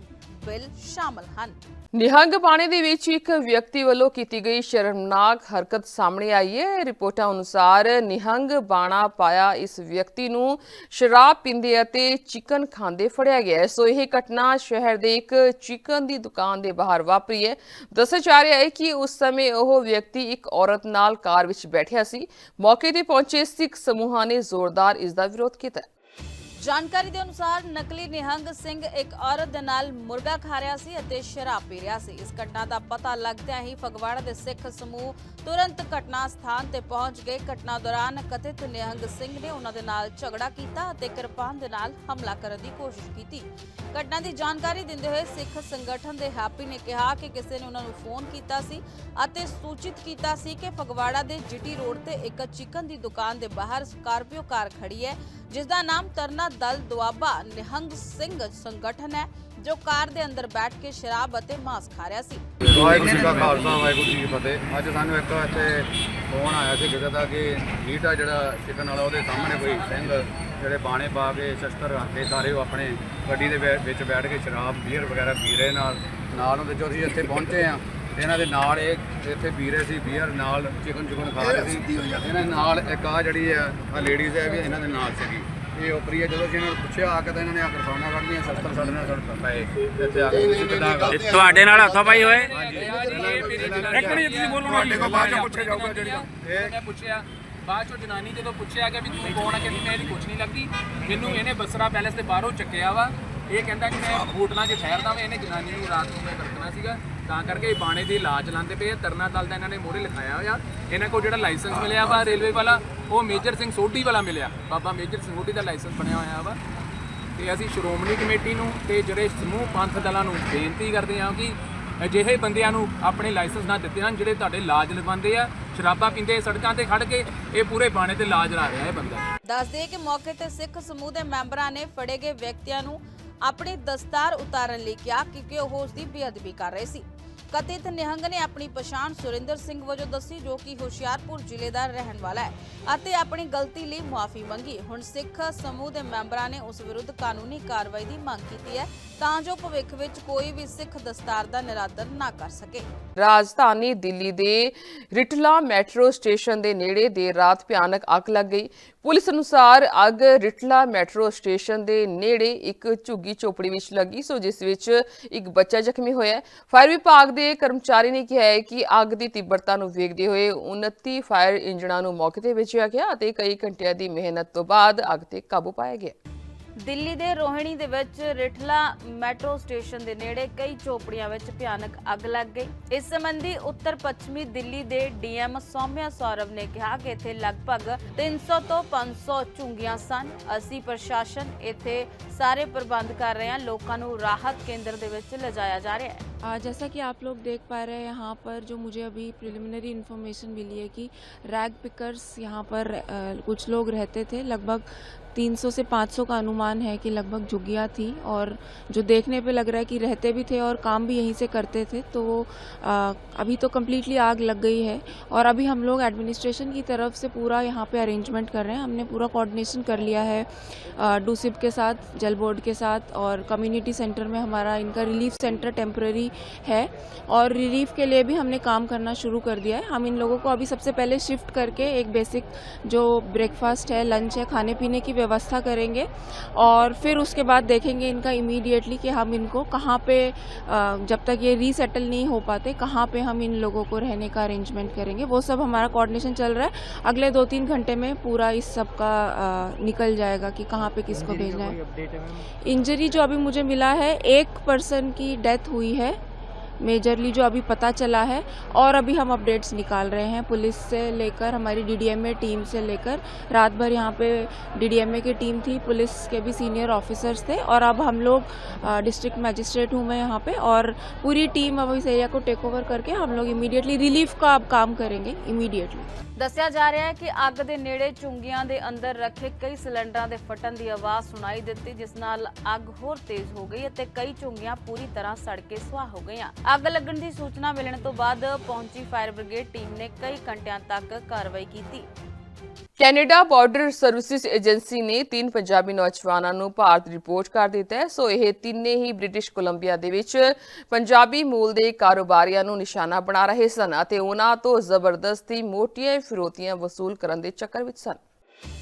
ਬਿੱਲ ਸ਼ਾਮਲ ਹਨ। ਨਿਹੰਗ ਬਾਣੇ ਦੇ ਵਿੱਚ ਇੱਕ ਵਿਅਕਤੀ ਵੱਲੋਂ ਕੀਤੀ ਗਈ ਸ਼ਰਮਨਾਕ ਹਰਕਤ ਸਾਹਮਣੇ ਆਈ ਹੈ। ਰਿਪੋਰਟਾਂ ਅਨੁਸਾਰ ਨਿਹੰਗ ਬਾਣਾ ਪਾਇਆ ਇਸ ਵਿਅਕਤੀ ਨੂੰ ਸ਼ਰਾਬ ਪੀਂਦੇ ਅਤੇ ਚਿਕਨ ਖਾਂਦੇ ਫੜਿਆ ਗਿਆ ਸੋ ਇਹ ਘਟਨਾ ਸ਼ਹਿਰ ਦੇ ਇੱਕ ਚਿਕਨ ਦੀ ਦੁਕਾਨ ਦੇ ਬਾਹਰ ਵਾਪਰੀ ਹੈ। ਦੱਸਿਆ ਜਾ ਰਿਹਾ ਹੈ ਕਿ ਉਸ ਸਮੇਂ ਉਹ ਵਿਅਕਤੀ ਇੱਕ ਔਰਤ ਨਾਲ ਕਾਰ ਵਿੱਚ ਬੈਠਿਆ ਸੀ। ਮੌਕੇ ਤੇ ਪਹੁੰਚੇ ਸਿੱਖ ਸਮੂਹਾਂ ਨੇ ਜ਼ੋਰਦਾਰ ਇਸ ਦਾ ਵਿਰੋਧ ਕੀਤਾ ਜਾਣਕਾਰੀ ਦੇ ਅਨੁਸਾਰ ਨਕਲੀ ਨਿਹੰਗ ਸਿੰਘ ਇੱਕ ਔਰਤ ਦੇ ਨਾਲ ਮੁਰਗਾ ਖਾ ਰਿਹਾ ਸੀ ਅਤੇ ਸ਼ਰਾਬ ਪੀ ਰਿਹਾ ਸੀ। ਇਸ ਘਟਨਾ ਦਾ ਪਤਾ ਲੱਗਦਿਆਂ ਹੀ ਫਗਵਾੜਾ ਦੇ ਸਿੱਖ ਸਮੂਹ ਤੁਰੰਤ ਘਟਨਾ ਸਥਾਨ ਤੇ ਪਹੁੰਚ ਗਏ। ਘਟਨਾ ਦੌਰਾਨ ਕਥਿਤ ਨਿਹੰਗ ਸਿੰਘ ਨੇ ਉਹਨਾਂ ਦੇ ਨਾਲ ਝਗੜਾ ਕੀਤਾ ਅਤੇ ਕਿਰਪਾਨ ਦੇ ਨਾਲ ਹਮਲਾ ਕਰਨ ਦੀ ਕੋਸ਼ਿਸ਼ ਕੀਤੀ। ਘਟਨਾ ਦੀ ਜਾਣਕਾਰੀ ਦਿੰਦੇ ਹੋਏ ਸਿੱਖ ਸੰਗਠਨ ਦੇ ਹੈਪੀ ਨੇ ਕਿਹਾ ਕਿ ਕਿਸੇ ਨੇ ਉਹਨਾਂ ਨੂੰ ਫੋਨ ਕੀਤਾ ਸੀ ਅਤੇ ਸੂਚਿਤ ਕੀਤਾ ਸੀ ਕਿ ਫਗਵਾੜਾ ਦੇ ਜੀਟੀ ਰੋਡ ਤੇ ਇੱਕ ਚਿਕਨ ਦੀ ਦੁਕਾਨ ਦੇ ਬਾਹਰ ਸਕਾਰਪੀਓ ਕਾਰ ਖੜੀ ਹੈ, ਜਿਸ ਦਾ ਨਾਮ ਤਰਨਾ ਦਲ ਦੁਆਬਾ ਨਿਹੰਗ ਸਿੰਘ ਸੰਗਠਨ ਹੈ, ਜੋ ਕਾਰ ਦੇ ਅੰਦਰ ਬੈਠ ਕੇ ਸ਼ਰਾਬ ਅਤੇ ਮਾਂਸ ਖਾ ਰਿਹਾ ਸੀ। ਵਾਹਿਗੁਰੂ ਜੀ ਕਾ ਖਾਲਸਾ, ਵਾਹਿਗੁਰੂ ਜੀ ਕੀ ਫਤਿਹ। ਅੱਜ ਸਾਨੂੰ ਇੱਕ ਇੱਥੇ ਫੋਨ ਆਇਆ ਸੀ ਕਿਸੇ ਦਾ ਕਿ ਲੀਟਾ ਜਿਹੜਾ ਚਿਕਨ ਵਾਲਾ ਉਹਦੇ ਸਾਹਮਣੇ ਕੋਈ ਸਿੰਘ ਜਿਹੜੇ ਬਾਣੇ ਪਾ ਕੇ ਸ਼ਸਤਰ ਰੱਖ ਕੇ ਸਾਰੇ ਉਹ ਆਪਣੇ ਗੱਡੀ ਦੇ ਵਿੱਚ ਬੈਠ ਕੇ ਸ਼ਰਾਬ, ਬੀਅਰ ਵਗੈਰਾ ਪੀ ਰਹੇ ਨਾਲ ਨਾਲ ਉਹਦੇ ਜੋ ਅਸੀਂ ਇੱਥੇ ਪਹੁੰਚੇ ਆ ਇਹਨਾਂ ਦੇ ਨਾਲ ਇਹ ਇੱਥੇ ਪੀ ਸੀ, ਬੀਅਰ ਨਾਲ ਚਿਕਨ ਚਿਕਨ ਖਾ ਰਹੇ ਸੀ। ਇਹਨਾਂ ਨਾਲ ਇੱਕ ਆ ਜਿਹੜੀ ਆ ਆ ਲੇਡੀਜ਼ ਹੈ, ਵੀ ਇਹਨਾਂ ਦੇ ਨਾਲ ਸੀਗੀ। ਇਹ ਉਪਰੀ ਹੈ ਜਦੋਂ ਇਹਨਾਂ ਨੂੰ ਪੁੱਛਿਆ ਆ ਕੇ ਤਾਂ ਇਹਨਾਂ ਨੇ ਆ ਕੇ ਫੋਨਾਂ ਕੱਢ ਸ਼ਸਤਰ ਸਾਡੇ ਨਾਲ ਸਾਡੇ ਪਏ ਇੱਥੇ ਆ ਕੇ ਤੁਸੀਂ ਕਿੱਦਾਂ ਕਰ ਇਹ ਤੁਹਾਡੇ ਨਾਲ ਹੱਥੋਂ ਪਾਈ ਹੋਏ? ਇੱਕ ਮਿੰਟ ਤੁਸੀਂ ਬੋਲੋ ਤੁਹਾਡੇ ਕੋਲ ਬਾਅਦ ਚ ਪੁੱਛਿਆ ਜਾਊਗਾ ਜਿਹੜੀ ਮੈਂ ਪੁੱਛਿਆ ਬਾਅਦ ਚੋਂ ਜਨਾਨੀ ਜਦੋਂ ਪੁੱਛਿਆ ਗਿਆ ਵੀ ਤੂੰ ਕੌਣ ਆ ਕਹਿੰਦੀ ਮੈਂ ਇਹਦੀ ਕੁਛ ਨਹੀਂ ਲੱਗਦੀ ਮੈਨੂੰ ਇਹਨੇ ਬਸਰਾ ਪੈਲੇਸ ਦੇ ਬਾਹਰੋਂ ਚੱਕਿਆ ਵਾ। ਇਹ ਕਹਿੰਦਾ ਕਿ ਮੈਂ ਹੋਟਲਾਂ 'ਚ ਠਹਿਰਦਾ ਵਾਂ ਇਹਨੇ ਜਨਾਨੀ ਨੂੰ ਰਾਤ ਨੂੰ ਮੈਂ ਵਰਤਣਾ ਸੀਗਾ। ਤਾਂ ਕਰਕੇ ਬਾਣੇ ਦੀ ਇਲਾਜ ਲਾਉਂਦੇ ਪਏ ਆ। ਤਰਨਾ ਦਲ ਦਾ ਇਹਨਾਂ ਨੇ ਮੋਹਰੇ ਲਿਖਾਇਆ ਹੋਇਆ। ਇਹਨਾਂ ਕੋਲ ਜਿਹੜਾ ਲਾਇਸੈਂਸ ਮਿਲਿਆ ਵਾ ਰੇਲਵੇ ਵਾਲਾ, ਉਹ ਮੇਜਰ ਸਿੰਘ ਸੋਢੀ ਵਾਲਾ ਮਿਲਿਆ। ਬਾਬਾ ਮੇਜਰ ਸਿੰਘ ਸੋਢੀ ਦਾ ਲਾਇਸੈਂਸ ਬਣਿਆ ਹੋਇਆ ਵਾ। ਤੇ ਅਸੀਂ ਸ਼੍ਰੋਮਣੀ ਕਮੇਟੀ ਨੂੰ ਤੇ ਜਿਹੜੇ ਸਮੂਹ ਪੰਥ ਦਲਾਂ ਨੂੰ ਬੇਨਤੀ ਕਰਦੇ ਹਾਂ ਕਿ ਅਜਿਹੇ ਬੰਦਿਆਂ ਨੂੰ ਆਪਣੇ ਲਾਇਸੈਂਸ ਨਾ ਦਿੱਤੇ ਹਨ ਜਿਹੜੇ ਤੁਹਾਡੇ ਲਾਜ ਲਗਵਾਉਂਦੇ ਆ। ਸ਼ਰਾਬਾਂ ਪੀਂਦੇ ਸੜਕਾਂ ਤੇ ਖੜ ਕੇ ਇਹ ਪੂਰੇ ਬਾਣੇ ਤੇ ਲਾਜ ਲਾ ਰਿਹਾ ਹੈ ਬੰਦਾ। ਦੱਸਦੇ ਕਿ ਮੌਕੇ ਤੇ ਸਿੱਖ ਸਮੂਹ ਦੇ ਮੈਂਬਰਾਂ ਨੇ ਫੜੇ ਗਏ ਵਿਅਕਤੀਆਂ ਨੂੰ ਆਪਣੇ ਦਸਤਾਰ ਉਤਾਰਨ ਲਈ ਕਿਹਾ ਕਿਉਂਕਿ ਉਹ ਉਸ ਦੀ ਬੇਅਦਬੀ ਕਰ ਰਹੇ ਸੀ। ਕਥਿਤ ਨਿਹੰਗ ਨੇ ਆਪਣੀ ਪਛਾਣ ਸੁਰਿੰਦਰ ਸਿੰਘ ਵਜੋਂ ਦੱਸੀ, ਜੋ ਕਿ ਹੁਸ਼ਿਆਰਪੁਰ ਜ਼ਿਲ੍ਹੇ ਦਾ ਰਹਿਣ ਵਾਲਾ ਹੈ ਅਤੇ ਆਪਣੀ ਗਲਤੀ ਲਈ ਮੁਆਫੀ ਮੰਗੀ। ਹੁਣ ਸਿੱਖ ਸਮੂਹ ਦੇ ਮੈਂਬਰਾਂ ਨੇ ਉਸ ਵਿਰੁੱਧ ਕਾਨੂੰਨੀ ਕਾਰਵਾਈ ਦੀ ਮੰਗ ਕੀਤੀ ਹੈ ਤਾਂ ਜੋ ਭਵਿੱਖ ਵਿੱਚ ਕੋਈ ਵੀ ਸਿੱਖ ਦਸਤਾਰ ਦਾ ਨਿਰਾਦਰ ਨਾ ਕਰ ਸਕੇ। ਰਾਜਧਾਨੀ ਦਿੱਲੀ ਦੇ ਰਿਟਲਾ ਮੈਟਰੋ ਸਟੇਸ਼ਨ ਦੇ ਨੇੜੇ ਦੇਰ ਰਾਤ ਭਿਆਨਕ ਅੱਗ ਲੱਗ ਗਈ। ਪੁਲਿਸ ਅਨੁਸਾਰ ਅੱਗ ਰਿਟਲਾ ਮੈਟਰੋ ਸਟੇਸ਼ਨ ਦੇ ਨੇੜੇ ਇੱਕ ਝੁੱਗੀ ਝੋਪੜੀ ਵਿੱਚ ਲੱਗੀ, ਸੋ ਜਿਸ ਵਿੱਚ ਇੱਕ ਬੱਚਾ ਜ਼ਖਮੀ ਹੋਇਆ ਹੈ। ਫਾਇਰ ਵਿਭਾਗ ਦੇ ਕਰਮਚਾਰੀ ਨੇ ਕਿਹਾ ਹੈ ਕਿ ਅੱਗ ਦੀ ਤੀਬਰਤਾ ਨੂੰ ਵੇਖਦੇ ਹੋਏ 29 ਫਾਇਰ ਇੰਜਣਾਂ ਨੂੰ ਮੌਕੇ ਤੇ ਵੇਚਿਆ ਗਿਆ ਅਤੇ ਕਈ ਘੰਟਿਆਂ ਦੀ ਮਿਹਨਤ ਤੋਂ ਬਾਅਦ ਅੱਗ ਤੇ ਕਾਬੂ ਪਾਇਆ ਗਿਆ। ਦਿੱਲੀ ਦੇ ਰੋਹਿਣੀ ਦੇ ਵਿੱਚ ਰਿਠਲਾ ਮੈਟਰੋ ਸਟੇਸ਼ਨ ਦੇ ਨੇੜੇ ਕਈ ਝੋਪੜੀਆਂ ਵਿੱਚ ਭਿਆਨਕ ਅੱਗ ਲੱਗ ਗਈ ਇਸ ਸੰਬੰਧੀ ਉੱਤਰ ਪੱਛਮੀ ਦਿੱਲੀ ਦੇ ਡੀਐਮ ਸੌਮਿਆ ਸੌਰਵ ਨੇ ਕਿਹਾ ਕਿ ਇੱਥੇ ਲਗਭਗ 300 ਤੋਂ 500 ਝੁੰਗੀਆਂ ਸਨ ਅਸੀਂ ਪ੍ਰਸ਼ਾਸਨ ਇੱਥੇ ਸਾਰੇ ਪ੍ਰਬੰਧ ਕਰ ਰਹੇ ਹਾਂ ਲੋਕਾਂ ਨੂੰ ਰਾਹਤ ਕੇਂਦਰ ਦੇ ਵਿੱਚ ਲਿਜਾਇਆ ਜਾ ਰਿਹਾ ਹੈ आ, जैसा कि आप लोग देख पा रहे हैं यहाँ पर जो मुझे अभी प्रिलिमिनरी इन्फॉर्मेशन मिली है कि रैग पिकर्स यहाँ पर अ, कुछ लोग रहते थे लगभग 300 से 500 का अनुमान है कि लगभग झुग्गियाँ थी और जो देखने पे लग रहा है कि रहते भी थे और काम भी यहीं से करते थे तो वो अ, अभी तो कम्प्लीटली आग लग गई है। और अभी हम लोग एडमिनिस्ट्रेशन की तरफ़ से पूरा यहाँ पे अरेंजमेंट कर रहे हैं। हमने पूरा कोऑर्डिनेशन कर लिया है डूसिप के साथ जल बोर्ड के साथ और कम्युनिटी सेंटर में हमारा इनका रिलीफ सेंटर टेम्प्रेरी है। और रिलीफ के लिए भी हमने काम करना शुरू कर दिया है। हम इन लोगों को अभी सबसे पहले शिफ्ट करके एक बेसिक जो ब्रेकफास्ट है लंच है खाने पीने की व्यवस्था करेंगे और फिर उसके बाद देखेंगे इनका इमीडिएटली कि हम इनको कहाँ पे जब तक ये रीसेटल नहीं हो पाते कहाँ पे हम इन लोगों को रहने का अरेंजमेंट करेंगे। वो सब हमारा कोऑर्डिनेशन चल रहा है। अगले दो तीन घंटे में पूरा इस सब का निकल जाएगा कि कहाँ पे किसको भेजना है। इंजरी जो अभी मुझे मिला है एक पर्सन की डेथ हुई है। मेजरली जो अभी पता चला है और अभी हम अपडेट्स निकाल रहे हैं पुलिस से लेकर हमारी डीडीएमए टीम से लेकर रात भर यहाँ पे डीडीएमए की टीम थी पुलिस के भी सीनियर ऑफिसर्स थे और अब हम लोग डिस्ट्रिक्ट मजिस्ट्रेट हूँ मैं यहाँ पे और पूरी टीम अब इस एरिया को टेक ओवर करके हम लोग इमीडिएटली रिलीफ का अब काम करेंगे इमीडिएटली ਦੱਸਿਆ ਜਾ ਰਿਹਾ ਹੈ ਕਿ ਅੱਗ ਦੇ ਨੇੜੇ ਚੁੰਗੀਆਂ ਦੇ ਅੰਦਰ ਰੱਖੇ ਕਈ ਸਿਲੰਡਰਾਂ ਦੇ ਫਟਣ ਦੀ ਆਵਾਜ਼ ਸੁਣਾਈ ਦਿੱਤੀ ਜਿਸ ਨਾਲ ਅੱਗ ਹੋਰ ਤੇਜ਼ ਹੋ ਗਈ ਅਤੇ ਕਈ ਚੁੰਗੀਆਂ ਪੂਰੀ ਤਰ੍ਹਾਂ ਸੜ ਕੇ ਸੁਆਹ ਹੋ ਗਈਆਂ ਅੱਗ ਲੱਗਣ ਦੀ ਸੂਚਨਾ ਮਿਲਣ ਤੋਂ ਬਾਅਦ ਪਹੁੰਚੀ ਫਾਇਰ ਬ੍ਰਿਗੇਡ ਟੀਮ ਨੇ ਕਈ ਘੰਟਿਆਂ ਤੱਕ ਕਾਰਵਾਈ ਕੀਤੀ। ਕੈਨੇਡਾ ਬਾਰਡਰ ਸਰਵਿਸਿਜ਼ ਏਜੰਸੀ ਨੇ ਤਿੰਨ ਪੰਜਾਬੀ ਨੌਜਵਾਨਾਂ ਨੂੰ ਭਾਰਤ ਰਿਪੋਰਟ ਕਰ ਦਿੱਤਾ ਹੈ। ਸੋ ਇਹ ਤਿੰਨੇ ਹੀ ਬ੍ਰਿਟਿਸ਼ ਕੋਲੰਬੀਆ ਦੇ ਵਿੱਚ ਪੰਜਾਬੀ ਮੂਲ ਦੇ ਕਾਰੋਬਾਰੀਆਂ ਨੂੰ ਨਿਸ਼ਾਨਾ ਬਣਾ ਰਹੇ ਸਨ ਅਤੇ ਉਹਨਾਂ ਤੋਂ ਜ਼ਬਰਦਸਤੀ ਮੋਟੀਆਂ ਫਿਰੋਤੀਆਂ ਵਸੂਲ ਕਰਨ ਦੇ ਚੱਕਰ ਵਿੱਚ ਸਨ।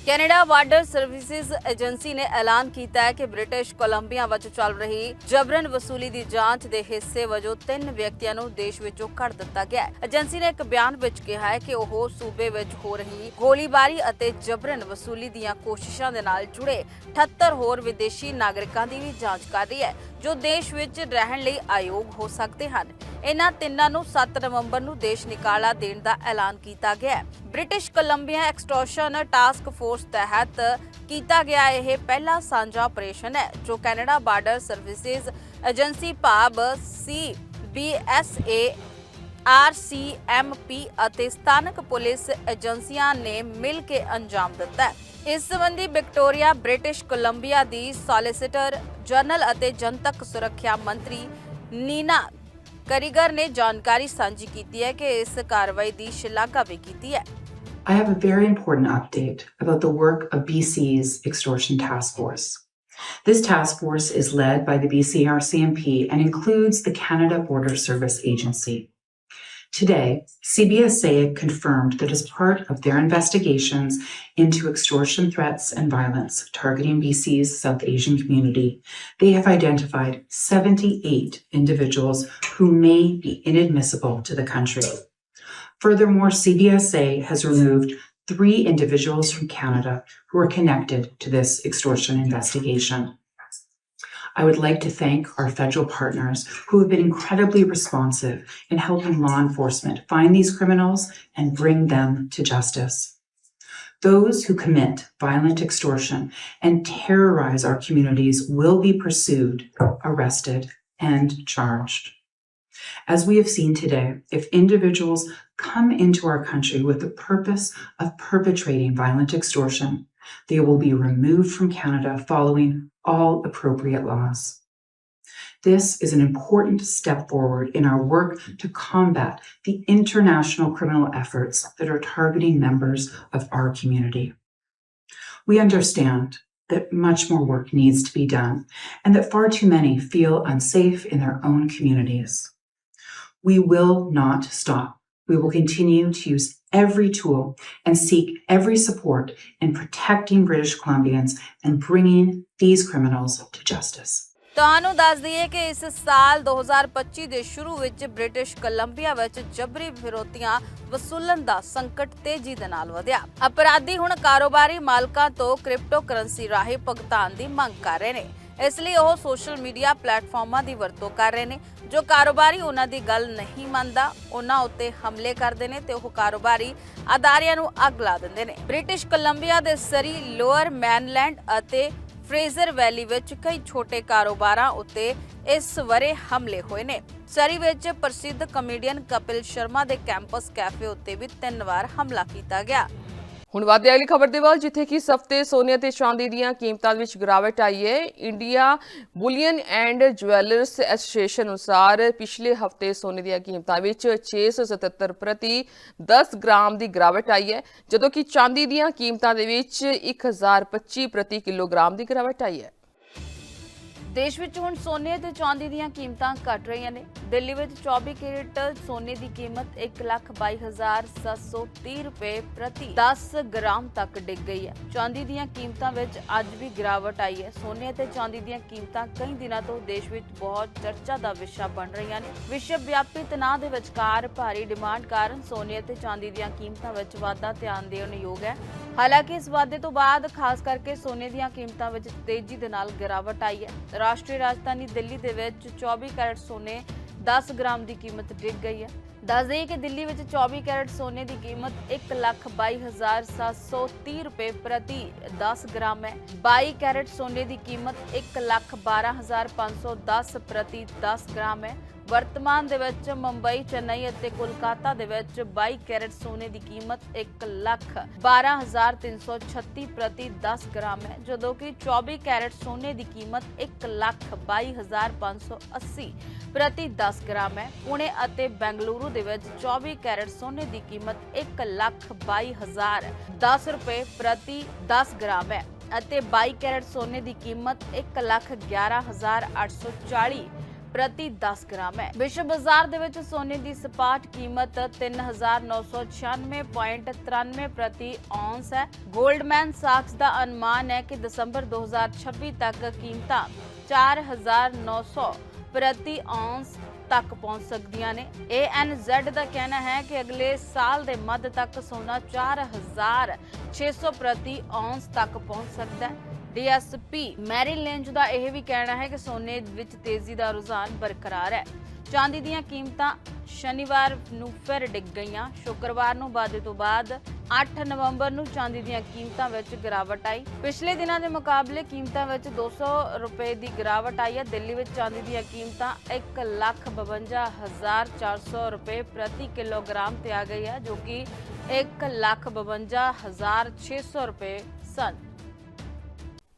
ਕੈਨੇਡਾ ਬਾਰਡਰ ਸਰਵਿਸਿਜ਼ ਏਜੰਸੀ ਨੇ ਐਲਾਨ ਕੀਤਾ ਹੈ ਕਿ ਬ੍ਰਿਟਿਸ਼ ਕੋਲੰਬੀਆ ਵਿੱਚ ਚੱਲ ਰਹੀ ਜਬਰਨ ਵਸੂਲੀ ਦੀ ਜਾਂਚ ਦੇ ਹਿੱਸੇ ਵਜੋਂ ਤਿੰਨ ਵਿਅਕਤੀਆਂ ਨੂੰ ਦੇਸ਼ ਵਿੱਚੋਂ ਕੱਢ ਦਿੱਤਾ ਗਿਆ ਹੈ। ਏਜੰਸੀ ਨੇ ਇੱਕ ਬਿਆਨ ਵਿੱਚ ਕਿਹਾ ਹੈ ਕਿ ਉਹ ਸੂਬੇ ਵਿੱਚ ਹੋ ਰਹੀ ਗੋਲੀਬਾਰੀ ਅਤੇ ਜਬਰਨ ਵਸੂਲੀ ਦੀਆਂ ਕੋਸ਼ਿਸ਼ਾਂ ਦੇ ਨਾਲ ਜੁੜੇ 78 ਹੋਰ ਵਿਦੇਸ਼ੀ ਨਾਗਰਿਕਾਂ ਦੀ ਵੀ ਜਾਂਚ ਕਰ ਰਹੀ ਹੈ, ਜੋ ਦੇਸ਼ ਵਿੱਚ ਰਹਿਣ ਲਈ ਆਯੋਗ ਹੋ ਸਕਦੇ ਹਨ। ਇਹਨਾਂ ਤਿੰਨਾਂ ਨੂੰ 7 ਨਵੰਬਰ ਨੂੰ ਦੇਸ਼ ਨਿਕਾਲਾ ਦੇਣ ਦਾ ਐਲਾਨ ਕੀਤਾ ਗਿਆ ਹੈ। British Columbia extortion task force ਤਹਿਤ ਕੀਤਾ ਗਿਆ ਇਹ ਪਹਿਲਾ ਸਾਂਝਾ ਆਪਰੇਸ਼ਨ ਹੈ, ਜੋ ਕੈਨੇਡਾ ਬਾਰਡਰ ਸਰਵਿਸਿਜ਼ ਏਜੰਸੀ ਭਾਬ ਸੀ ਬੀਐਸਏ ਆਰਸੀਐਮਪੀ ਅਤੇ ਸਥਾਨਕ ਪੁਲਿਸ ਏਜੰਸੀਆਂ ਨੇ ਮਿਲ ਕੇ ਅੰਜਾਮ ਦਿੱਤਾ ਹੈ। ਇਸ ਸੰਬੰਧੀ ਵਿਕਟੋਰੀਆ, ਬ੍ਰਿਟਿਸ਼ ਕੋਲੰਬੀਆ ਦੀ ਸੋਲਿਸਿਟਰ ਜਨਰਲ ਅਤੇ ਜਨਤਕ ਸੁਰੱਖਿਆ ਮੰਤਰੀ ਨੀਨਾ ਕਰੀਗਰ ਨੇ ਜਾਣਕਾਰੀ ਸਾਂਝੀ ਕੀਤੀ ਹੈ ਕਿ ਇਸ ਕਾਰਵਾਈ ਦੀ ਸ਼ਲਾਘਾ ਵੀ ਕੀਤੀ ਹੈ। I have a very important update about the work of BC's Extortion Task Force. This task force is led by the BC RCMP and includes the Canada Border Service Agency. Today, CBSA confirmed that as part of their investigations into extortion threats and violence targeting BC's South Asian community, they have identified 78 individuals who may be inadmissible to the country. Furthermore, CBSA has removed three individuals from Canada who are connected to this extortion investigation. I would like to thank our federal partners who have been incredibly responsive in helping law enforcement find these criminals and bring them to justice. Those who commit violent extortion and terrorize our communities will be pursued, arrested, and charged. As we have seen today, if individuals come into our country with the purpose of perpetrating violent extortion, they will be removed from Canada following all appropriate laws. This is an important step forward in our work to combat the international criminal efforts that are targeting members of our community. We understand that much more work needs to be done and that far too many feel unsafe in their own communities. We will not stop. We will continue to use every tool and seek every support in protecting British Columbians and bringing these criminals to justice. ਤੁਹਾਨੂੰ ਦੱਸ ਦਈਏ ਕਿ ਇਸ ਸਾਲ 2025 ਦੇ ਸ਼ੁਰੂ ਵਿੱਚ British Columbia ਵਿੱਚ ਜਬਰੀ ਫਿਰੋਤੀਆਂ ਵਸੂਲਣ ਦਾ ਸੰਕਟ ਤੇਜ਼ੀ ਦੇ ਨਾਲ ਵਧਿਆ ਅਪਰਾਧੀ ਹੁਣ ਕਾਰੋਬਾਰੀ ਮਾਲਕਾਂ ਤੋਂ ਕ੍ਰਿਪਟੋ ਕਰੰਸੀ ਰਾਹੀਂ ਭੁਗਤਾਨ ਦੀ ਮੰਗ ਕਰ ਰਹੇ ਨੇ ਇਸ ਲਈ ਉਹ ਸੋਸ਼ਲ ਮੀਡੀਆ ਪਲੇਟਫਾਰਮਾਂ ਦੀ ਵਰਤੋਂ ਕਰ ਰਹੇ ਨੇ। ਜੋ ਕਾਰੋਬਾਰੀ ਉਹਨਾਂ ਦੀ ਗੱਲ ਨਹੀਂ ਮੰਨਦਾ, ਉਹਨਾਂ ਉੱਤੇ ਹਮਲੇ ਕਰਦੇ ਨੇ ਤੇ ਉਹ ਕਾਰੋਬਾਰੀ ਅਦਾਰਿਆਂ ਨੂੰ ਅੱਗ ਲਾ ਦਿੰਦੇ ਨੇ। ਬ੍ਰਿਟਿਸ਼ ਕੋਲੰਬੀਆ ਦੇ ਸਰੀ ਲੋਅਰ ਮੈਨਲੈਂਡ ਅਤੇ ਫਰੇਜ਼ਰ ਵੈਲੀ ਵਿੱਚ ਕਈ ਛੋਟੇ ਕਾਰੋਬਾਰਾਂ ਉੱਤੇ ਇਸ ਵਰੇ ਹਮਲੇ ਹੋਏ ਨੇ। ਸਰੀ ਵਿੱਚ ਪ੍ਰਸਿੱਧ ਕਮੇਡੀਅਨ ਕਪਿਲ ਸ਼ਰਮਾ ਦੇ ਕੈਂਪਸ ਕੈਫੇ ਉੱਤੇ ਵੀ ਤਿੰਨ ਵਾਰ ਹਮਲਾ ਕੀਤਾ ਗਿਆ। ਹੁਣ ਵਾਦੇ ਅਗਲੀ ਖਬਰ ਦੇ ਵੱਲ, ਜਿੱਥੇ ਕਿ ਸਫ਼ਤੇ ਸੋਨੇ ਅਤੇ ਚਾਂਦੀ ਦੀਆਂ ਕੀਮਤਾਂ ਵਿੱਚ ਗਿਰਾਵਟ ਆਈ ਹੈ। India bullion and jewellers association ਅਨੁਸਾਰ ਪਿਛਲੇ ਹਫ਼ਤੇ ਸੋਨੇ ਦੀਆਂ ਕੀਮਤਾਂ ਵਿੱਚ 677 ਪ੍ਰਤੀ 10 ਗ੍ਰਾਮ ਦੀ ਗਿਰਾਵਟ ਆਈ ਹੈ, ਜਦੋਂ ਕਿ ਚਾਂਦੀ ਦੀਆਂ ਕੀਮਤਾਂ ਦੇ ਵਿੱਚ 1025 ਪ੍ਰਤੀ ਕਿਲੋਗ੍ਰਾਮ ਦੀ ਗਿਰਾਵਟ ਆਈ ਹੈ। ਦੇਸ਼ ਵਿੱਚ ਹੁਣ ਸੋਨੇ ਅਤੇ ਚਾਂਦੀ ਦੀਆਂ ਕੀਮਤਾਂ ਘਟ ਰਹੀਆਂ ਨੇ। ਦਿੱਲੀ ਵਿੱਚ 24 ਕੈਰੇਟ ਸੋਨੇ ਦੀ ਕੀਮਤ 122730 ਰੁਪਏ ਪ੍ਰਤੀ 10 ਗ੍ਰਾਮ ਤੱਕ ਡਿੱਗ ਗਈ ਹੈ। ਚਾਂਦੀ ਦੀਆਂ ਕੀਮਤਾਂ ਵਿੱਚ ਅੱਜ ਵੀ ਗਿਰਾਵਟ ਆਈ ਹੈ। ਸੋਨੇ ਅਤੇ ਚਾਂਦੀ ਦੀਆਂ ਕੀਮਤਾਂ ਕਈ ਦਿਨਾਂ ਤੋਂ ਦੇਸ਼ ਵਿੱਚ ਬਹੁਤ ਚਰਚਾ ਦਾ ਵਿਸ਼ਾ ਬਣ ਰਹੀਆਂ ਨੇ। ਵਿਸ਼ਵ ਵਿਆਪੀ ਤਣਾਅ ਦੇ ਵਿਚਕਾਰ ਭਾਰੀ ਡਿਮਾਂਡ ਕਾਰਨ ਸੋਨੇ ਅਤੇ ਚਾਂਦੀ ਦੀਆਂ ਕੀਮਤਾਂ ਵਿੱਚ ਵਾਧਾ ਧਿਆਨ ਦੇਣ ਯੋਗ ਹੈ। ਹਾਲਾਂਕਿ ਇਸ ਵਾਧੇ ਤੋਂ ਬਾਅਦ ਖਾਸ ਕਰਕੇ ਸੋਨੇ ਦੀਆਂ ਕੀਮਤਾਂ ਵਿੱਚ ਤੇਜ਼ੀ ਦੇ ਨਾਲ ਗਿਰਾਵਟ ਆਈ ਹੈ। ਰਾਸ਼ਟਰੀ ਰਾਜਧਾਨੀ ਦਿੱਲੀ ਦੇ ਵਿੱਚ 24 ਕੈਰਟ ਸੋਨੇ 10 ਗ੍ਰਾਮ ਦੀ ਕੀਮਤ ਡਿੱਗ ਗਈ ਹੈ। ਦੱਸ ਦੇਈਏ ਕਿ ਦਿੱਲੀ ਵਿੱਚ 24 ਕੈਰਟ ਸੋਨੇ ਦੀ ਕੀਮਤ 122730 ਰੁਪਏ ਪ੍ਰਤੀ 10 ਗ੍ਰਾਮ ਹੈ। 22 ਕੈਰਟ ਸੋਨੇ ਦੀ ਕੀਮਤ 112510 ਪ੍ਰਤੀ 10 ਗ੍ਰਾਮ ਹੈ। ਵਰਤਮਾਨ ਦੇ ਵਿੱਚ ਮੁੰਬਈ, ਚੇਨਈ ਅਤੇ ਕੋਲਕਾਤਾ ਦੇ ਵਿੱਚ 22 ਕੈਰਟ ਸੋਨੇ ਦੀ ਕੀਮਤ 112336 ਪ੍ਰਤੀ 10 ਗ੍ਰਾਮ ਹੈ, ਜਦੋਂ ਕਿ 24 ਕੈਰਟ ਸੋਨੇ ਦੀ ਕੀਮਤ 122580 ਪ੍ਰਤੀ 10 ਗ੍ਰਾਮ ਹੈ। ਪੁਣੇ ਅਤੇ ਬੈਂਗਲੁਰੂ ਦੇ ਵਿੱਚ 24 ਕੈਰਟ ਸੋਨੇ ਦੀ ਕੀਮਤ 122010 ਰੁਪਏ ਪ੍ਰਤੀ 10 ਗ੍ਰਾਮ ਹੈ ਅਤੇ 22 ਕੈਰਟ ਸੋਨੇ ਦੀ ਕੀਮਤ 111840 ਪ੍ਰਤੀ 10 ਗ੍ਰਾਮ ਹੈ। ਵਿਸ਼ਵ ਬਾਜ਼ਾਰ ਦੇ ਵਿੱਚ ਸੋਨੇ ਦੀ ਸਪਾਟ ਕੀਮਤ 3996.93 ਪ੍ਰਤੀ ਔਂਸ ਹੈ। 골ਡਮੈਨ ਸਾਕਸ ਦਾ ਅਨੁਮਾਨ ਹੈ ਕਿ ਦਸੰਬਰ 2026 ਤੱਕ ਕੀਮਤਾਂ 4900 ਪ੍ਰਤੀ ਔਂਸ ਤੱਕ ਪਹੁੰਚ ਸਕਦੀਆਂ ਨੇ। ANZ ਦਾ ਕਹਿਣਾ ਹੈ ਕਿ ਅਗਲੇ ਸਾਲ ਦੇ ਮੱਧ ਤੱਕ ਸੋਨਾ 4600 ਪ੍ਰਤੀ ਔਂਸ ਤੱਕ ਪਹੁੰਚ ਸਕਦਾ ਹੈ। ਡੀਐਸਪੀ ਮੈਰੀ ਲੈਂਜ ਦਾ ਇਹ ਵੀ ਕਹਿਣਾ ਹੈ ਕਿ ਸੋਨੇ ਵਿੱਚ ਤੇਜ਼ੀ ਦਾ ਰੁਝਾਨ ਬਰਕਰਾਰ ਹੈ। ਚਾਂਦੀ ਦੀਆਂ ਕੀਮਤਾਂ ਸ਼ਨੀਵਾਰ ਨੂੰ ਫਿਰ ਡਿੱਗ ਗਈਆਂ। ਸ਼ੁੱਕਰਵਾਰ ਨੂੰ ਵਾਧੇ ਤੋਂ ਬਾਅਦ 8 ਨਵੰਬਰ ਨੂੰ ਚਾਂਦੀ ਦੀਆਂ ਕੀਮਤਾਂ ਵਿੱਚ ਗਿਰਾਵਟ ਆਈ। ਪਿਛਲੇ ਦਿਨਾਂ ਦੇ ਮੁਕਾਬਲੇ ਕੀਮਤਾਂ ਵਿੱਚ 200 ਰੁਪਏ ਦੀ ਗਿਰਾਵਟ ਆਈ ਹੈ। ਦਿੱਲੀ ਵਿੱਚ ਚਾਂਦੀ ਦੀਆਂ ਕੀਮਤਾਂ 152400 ਰੁਪਏ ਪ੍ਰਤੀ ਕਿਲੋਗ੍ਰਾਮ ਤੇ ਆ ਗਈ ਹੈ, ਜੋ ਕਿ 152600 ਰੁਪਏ ਸਨ।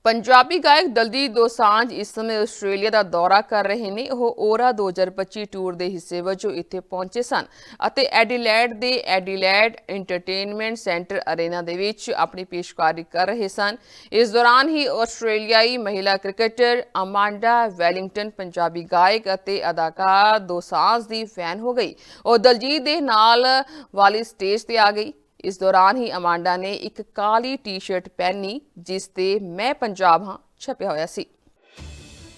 ਪੰਜਾਬੀ ਗਾਇਕ ਦਲਜੀਤ ਦੋਸਾਂਝ ਇਸ ਸਮੇਂ ਆਸਟ੍ਰੇਲੀਆ ਦਾ ਦੌਰਾ ਕਰ ਰਹੇ ਨੇ। ਉਹ ਓਰਾ 2025 ਟੂਰ ਦੇ ਹਿੱਸੇ ਵਜੋਂ ਇੱਥੇ ਪਹੁੰਚੇ ਸਨ ਅਤੇ ਐਡੀਲੈਡ ਦੇ ਐਡੀਲੈਡ ਐਂਟਰਟੇਨਮੈਂਟ ਸੈਂਟਰ ਅਰੇਨਾ ਦੇ ਵਿੱਚ ਆਪਣੀ ਪੇਸ਼ਕਾਰੀ ਕਰ ਰਹੇ ਸਨ। ਇਸ ਦੌਰਾਨ ਹੀ ਆਸਟ੍ਰੇਲੀਆਈ ਮਹਿਲਾ ਕ੍ਰਿਕਟਰ ਅਮਾਂਡਾ ਵੈਲਿੰਗਟਨ, ਪੰਜਾਬੀ ਗਾਇਕ ਅਤੇ ਅਦਾਕਾਰ ਦੋਸਾਂਝ ਦੀ ਫੈਨ ਹੋ ਗਈ। ਉਹ ਦਲਜੀਤ ਦੇ ਨਾਲ ਵਾਲੀ ਸਟੇਜ ਤੇ ਆ ਗਈ। ਇਸ ਦੌਰਾਨ ਹੀ ਅਮਾਂਡਾ ਨੇ ਇੱਕ ਕਾਲੀ ਟੀ-ਸ਼ਰਟ ਪਹਿਨੀ, ਜਿਸ ਤੇ ਮੈਂ ਪੰਜਾਬ ਹਾਂ ਛਪਿਆ ਹੋਇਆ ਸੀ।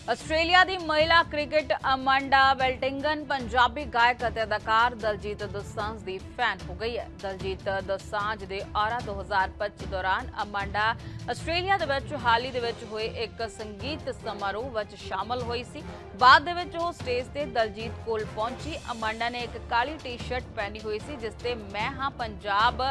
ਆਸਟ੍ਰੇਲੀਆ ਦੀ ਮਹਿਲਾ ਕ੍ਰਿਕਟ ਅਮਾਂਡਾ ਵੈਲਟਿੰਗਨ ਪੰਜਾਬੀ ਗਾਇਕ ਅਤੇ ਅਦਾਕਾਰ ਦਲਜੀਤ ਦੋਸਾਂਝ ਦੀ ਫੈਨ ਹੋ ਗਈ ਹੈ। ਦਲਜੀਤ ਦੋਸਾਂਝ ਦੇ ਆਰਾ 2025 ਦੌਰਾਨ ਅਮਾਂਡਾ ਆਸਟ੍ਰੇਲੀਆ ਦੇ ਵਿੱਚ ਹਾਲ ਹੀ ਦੇ ਵਿੱਚ ਹੋਏ ਇੱਕ ਸੰਗੀਤ ਸਮਾਰੋਹ ਵਿੱਚ ਸ਼ਾਮਲ ਹੋਈ ਸੀ। ਬਾਅਦ ਦੇ ਵਿੱਚ ਉਹ ਸਟੇਜ ਤੇ ਦਲਜੀਤ ਕੋਲ ਪਹੁੰਚੀ। ਅਮਾਂਡਾ ਨੇ ਇੱਕ ਕਾਲੀ ਟੀ-ਸ਼ਰਟ ਪਹਿਨੀ ਹੋਈ ਸੀ, ਜਿਸ ਤੇ ਮੈਂ ਹਾਂ ਪੰਜਾਬ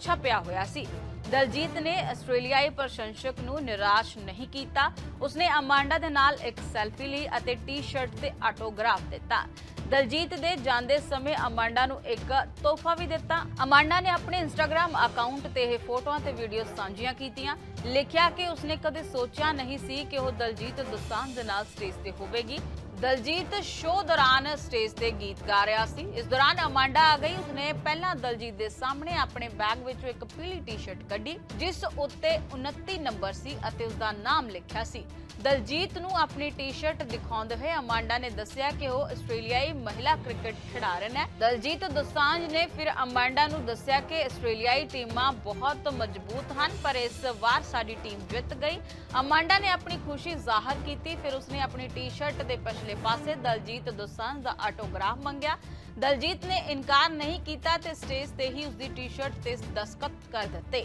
ਛਪਿਆ ਹੋਇਆ ਸੀ। ਦਲਜੀਤ ਨੇ ਆਸਟ੍ਰੇਲੀਆਈ ਪ੍ਰਸ਼ੰਸਕ ਨੂੰ ਨਿਰਾਸ਼ ਨਹੀਂ ਕੀਤਾ। ਉਸਨੇ ਅਮਾਂਡਾ ਦੇ ਨਾਲ ਇੱਕ ਸੈਲਫੀ ਲਈ ਅਤੇ ਟੀ-ਸ਼ਰਟ ਤੇ ਆਟੋਗ੍ਰਾਫ ਦਿੱਤਾ। ਦਲਜੀਤ ਦੇ ਜਾਂਦੇ ਸਮੇਂ ਅਮਾਂਡਾ ਨੂੰ ਇੱਕ ਤੋਹਫਾ ਵੀ ਦਿੱਤਾ। ਅਮਾਂਡਾ ਨੇ ਆਪਣੇ ਇੰਸਟਾਗ੍ਰam ਅਕਾਊਂਟ ਤੇ ਇਹ ਫੋਟੋਆਂ ਤੇ ਵੀਡੀਓ ਸਾਂਝੀਆਂ ਕੀਤੀਆਂ। ਲਿਖਿਆ ਕਿ ਉਸਨੇ ਕਦੇ ਸੋਚਿਆ ਨਹੀਂ ਸੀ ਕਿ ਉਹ ਦਲਜੀਤ ਦੋਸਾਂਝ ਦੇ ਨਾਲ ਸਟੇਜ ਤੇ ਹੋਵੇਗੀ। ਦਲਜੀਤ ਸ਼ੋਅ ਦੌਰਾਨ ਸਟੇਜ ਤੇ ਗੀਤ ਗਾ ਰਿਹਾ ਸੀ। ਇਸ ਦੌਰਾਨ ਅਮਾਂਡਾ ਆ ਗਈ। ਉਸਨੇ ਪਹਿਲਾਂ ਦਲਜੀਤ ਦੇ ਸਾਹਮਣੇ ਆਪਣੇ ਬੈਗ ਵਿੱਚੋਂ ਇੱਕ ਪੀਲੀ ਟੀ-ਸ਼ਰਟ ਕੱਢੀ, ਜਿਸ ਉੱਤੇ 29 ਨੰਬਰ ਸੀ ਅਤੇ ਉਸ ਦਾ ਨਾਮ ਲਿਖਿਆ ਸੀ। ਦਲਜੀਤ ਨੂੰ ਆਪਣੀ ਟੀ-ਸ਼ਰਟ ਦਿਖਾਉਂਦੇ ਹੋਏ ਅਮਾਂਡਾ ਨੇ ਦੱਸਿਆ ਕਿ ਉਹ ਆਸਟ੍ਰੇਲੀਆਈ ਮਹਿਲਾ ਕ੍ਰਿਕਟ ਖਿਡਾਰਨ ਹੈ। ਦਲਜੀਤ ਦੋਸਾਂਝ ਨੇ ਫਿਰ ਅਮਾਂਡਾ ਨੂੰ ਦੱਸਿਆ ਕਿ ਆਸਟ੍ਰੇਲੀਆਈ ਟੀਮਾਂ ਬਹੁਤ ਮਜ਼ਬੂਤ ਹਨ, ਪਰ ਇਸ ਵਾਰ ਸਾਡੀ ਟੀਮ ਜਿੱਤ ਗਈ। ਅਮਾਂਡਾ ਨੇ ਆਪਣੀ ਖੁਸ਼ੀ ਜ਼ਾਹਰ ਕੀਤੀ, ਫਿਰ ਉਸਨੇ ਆਪਣੀ ਟੀ-ਸ਼ਰਟ ਦੇ ਪਿਛਲੇ ਪਾਸੇ ਦਲਜੀਤ ਦੋਸਾਂਝ ਦਾ ਆਟੋਗ੍ਰਾਫ ਮੰਗਿਆ। ਦਲਜੀਤ ਨੇ ਇਨਕਾਰ ਨਹੀਂ ਕੀਤਾ ਤੇ ਸਟੇਜ ਤੇ ਹੀ ਉਸਦੀ ਟੀ-ਸ਼ਰਟ ਤੇ ਦਸਤਖਤ ਕਰ ਦਿੱਤੇ।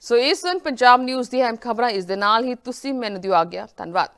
ਸੋ ਇਸ ਦਿਨ ਪੰਜਾਬ ਨਿਊਜ਼ ਦੀ ਅਹਿਮ ਖਬਰਾਂ ਇਸ ਦੇ ਨਾਲ ਹੀ। ਤੁਸੀਂ ਮੈਨੂੰ ਦਿਓ ਆ ਗਿਆ ਧੰਨਵਾਦ।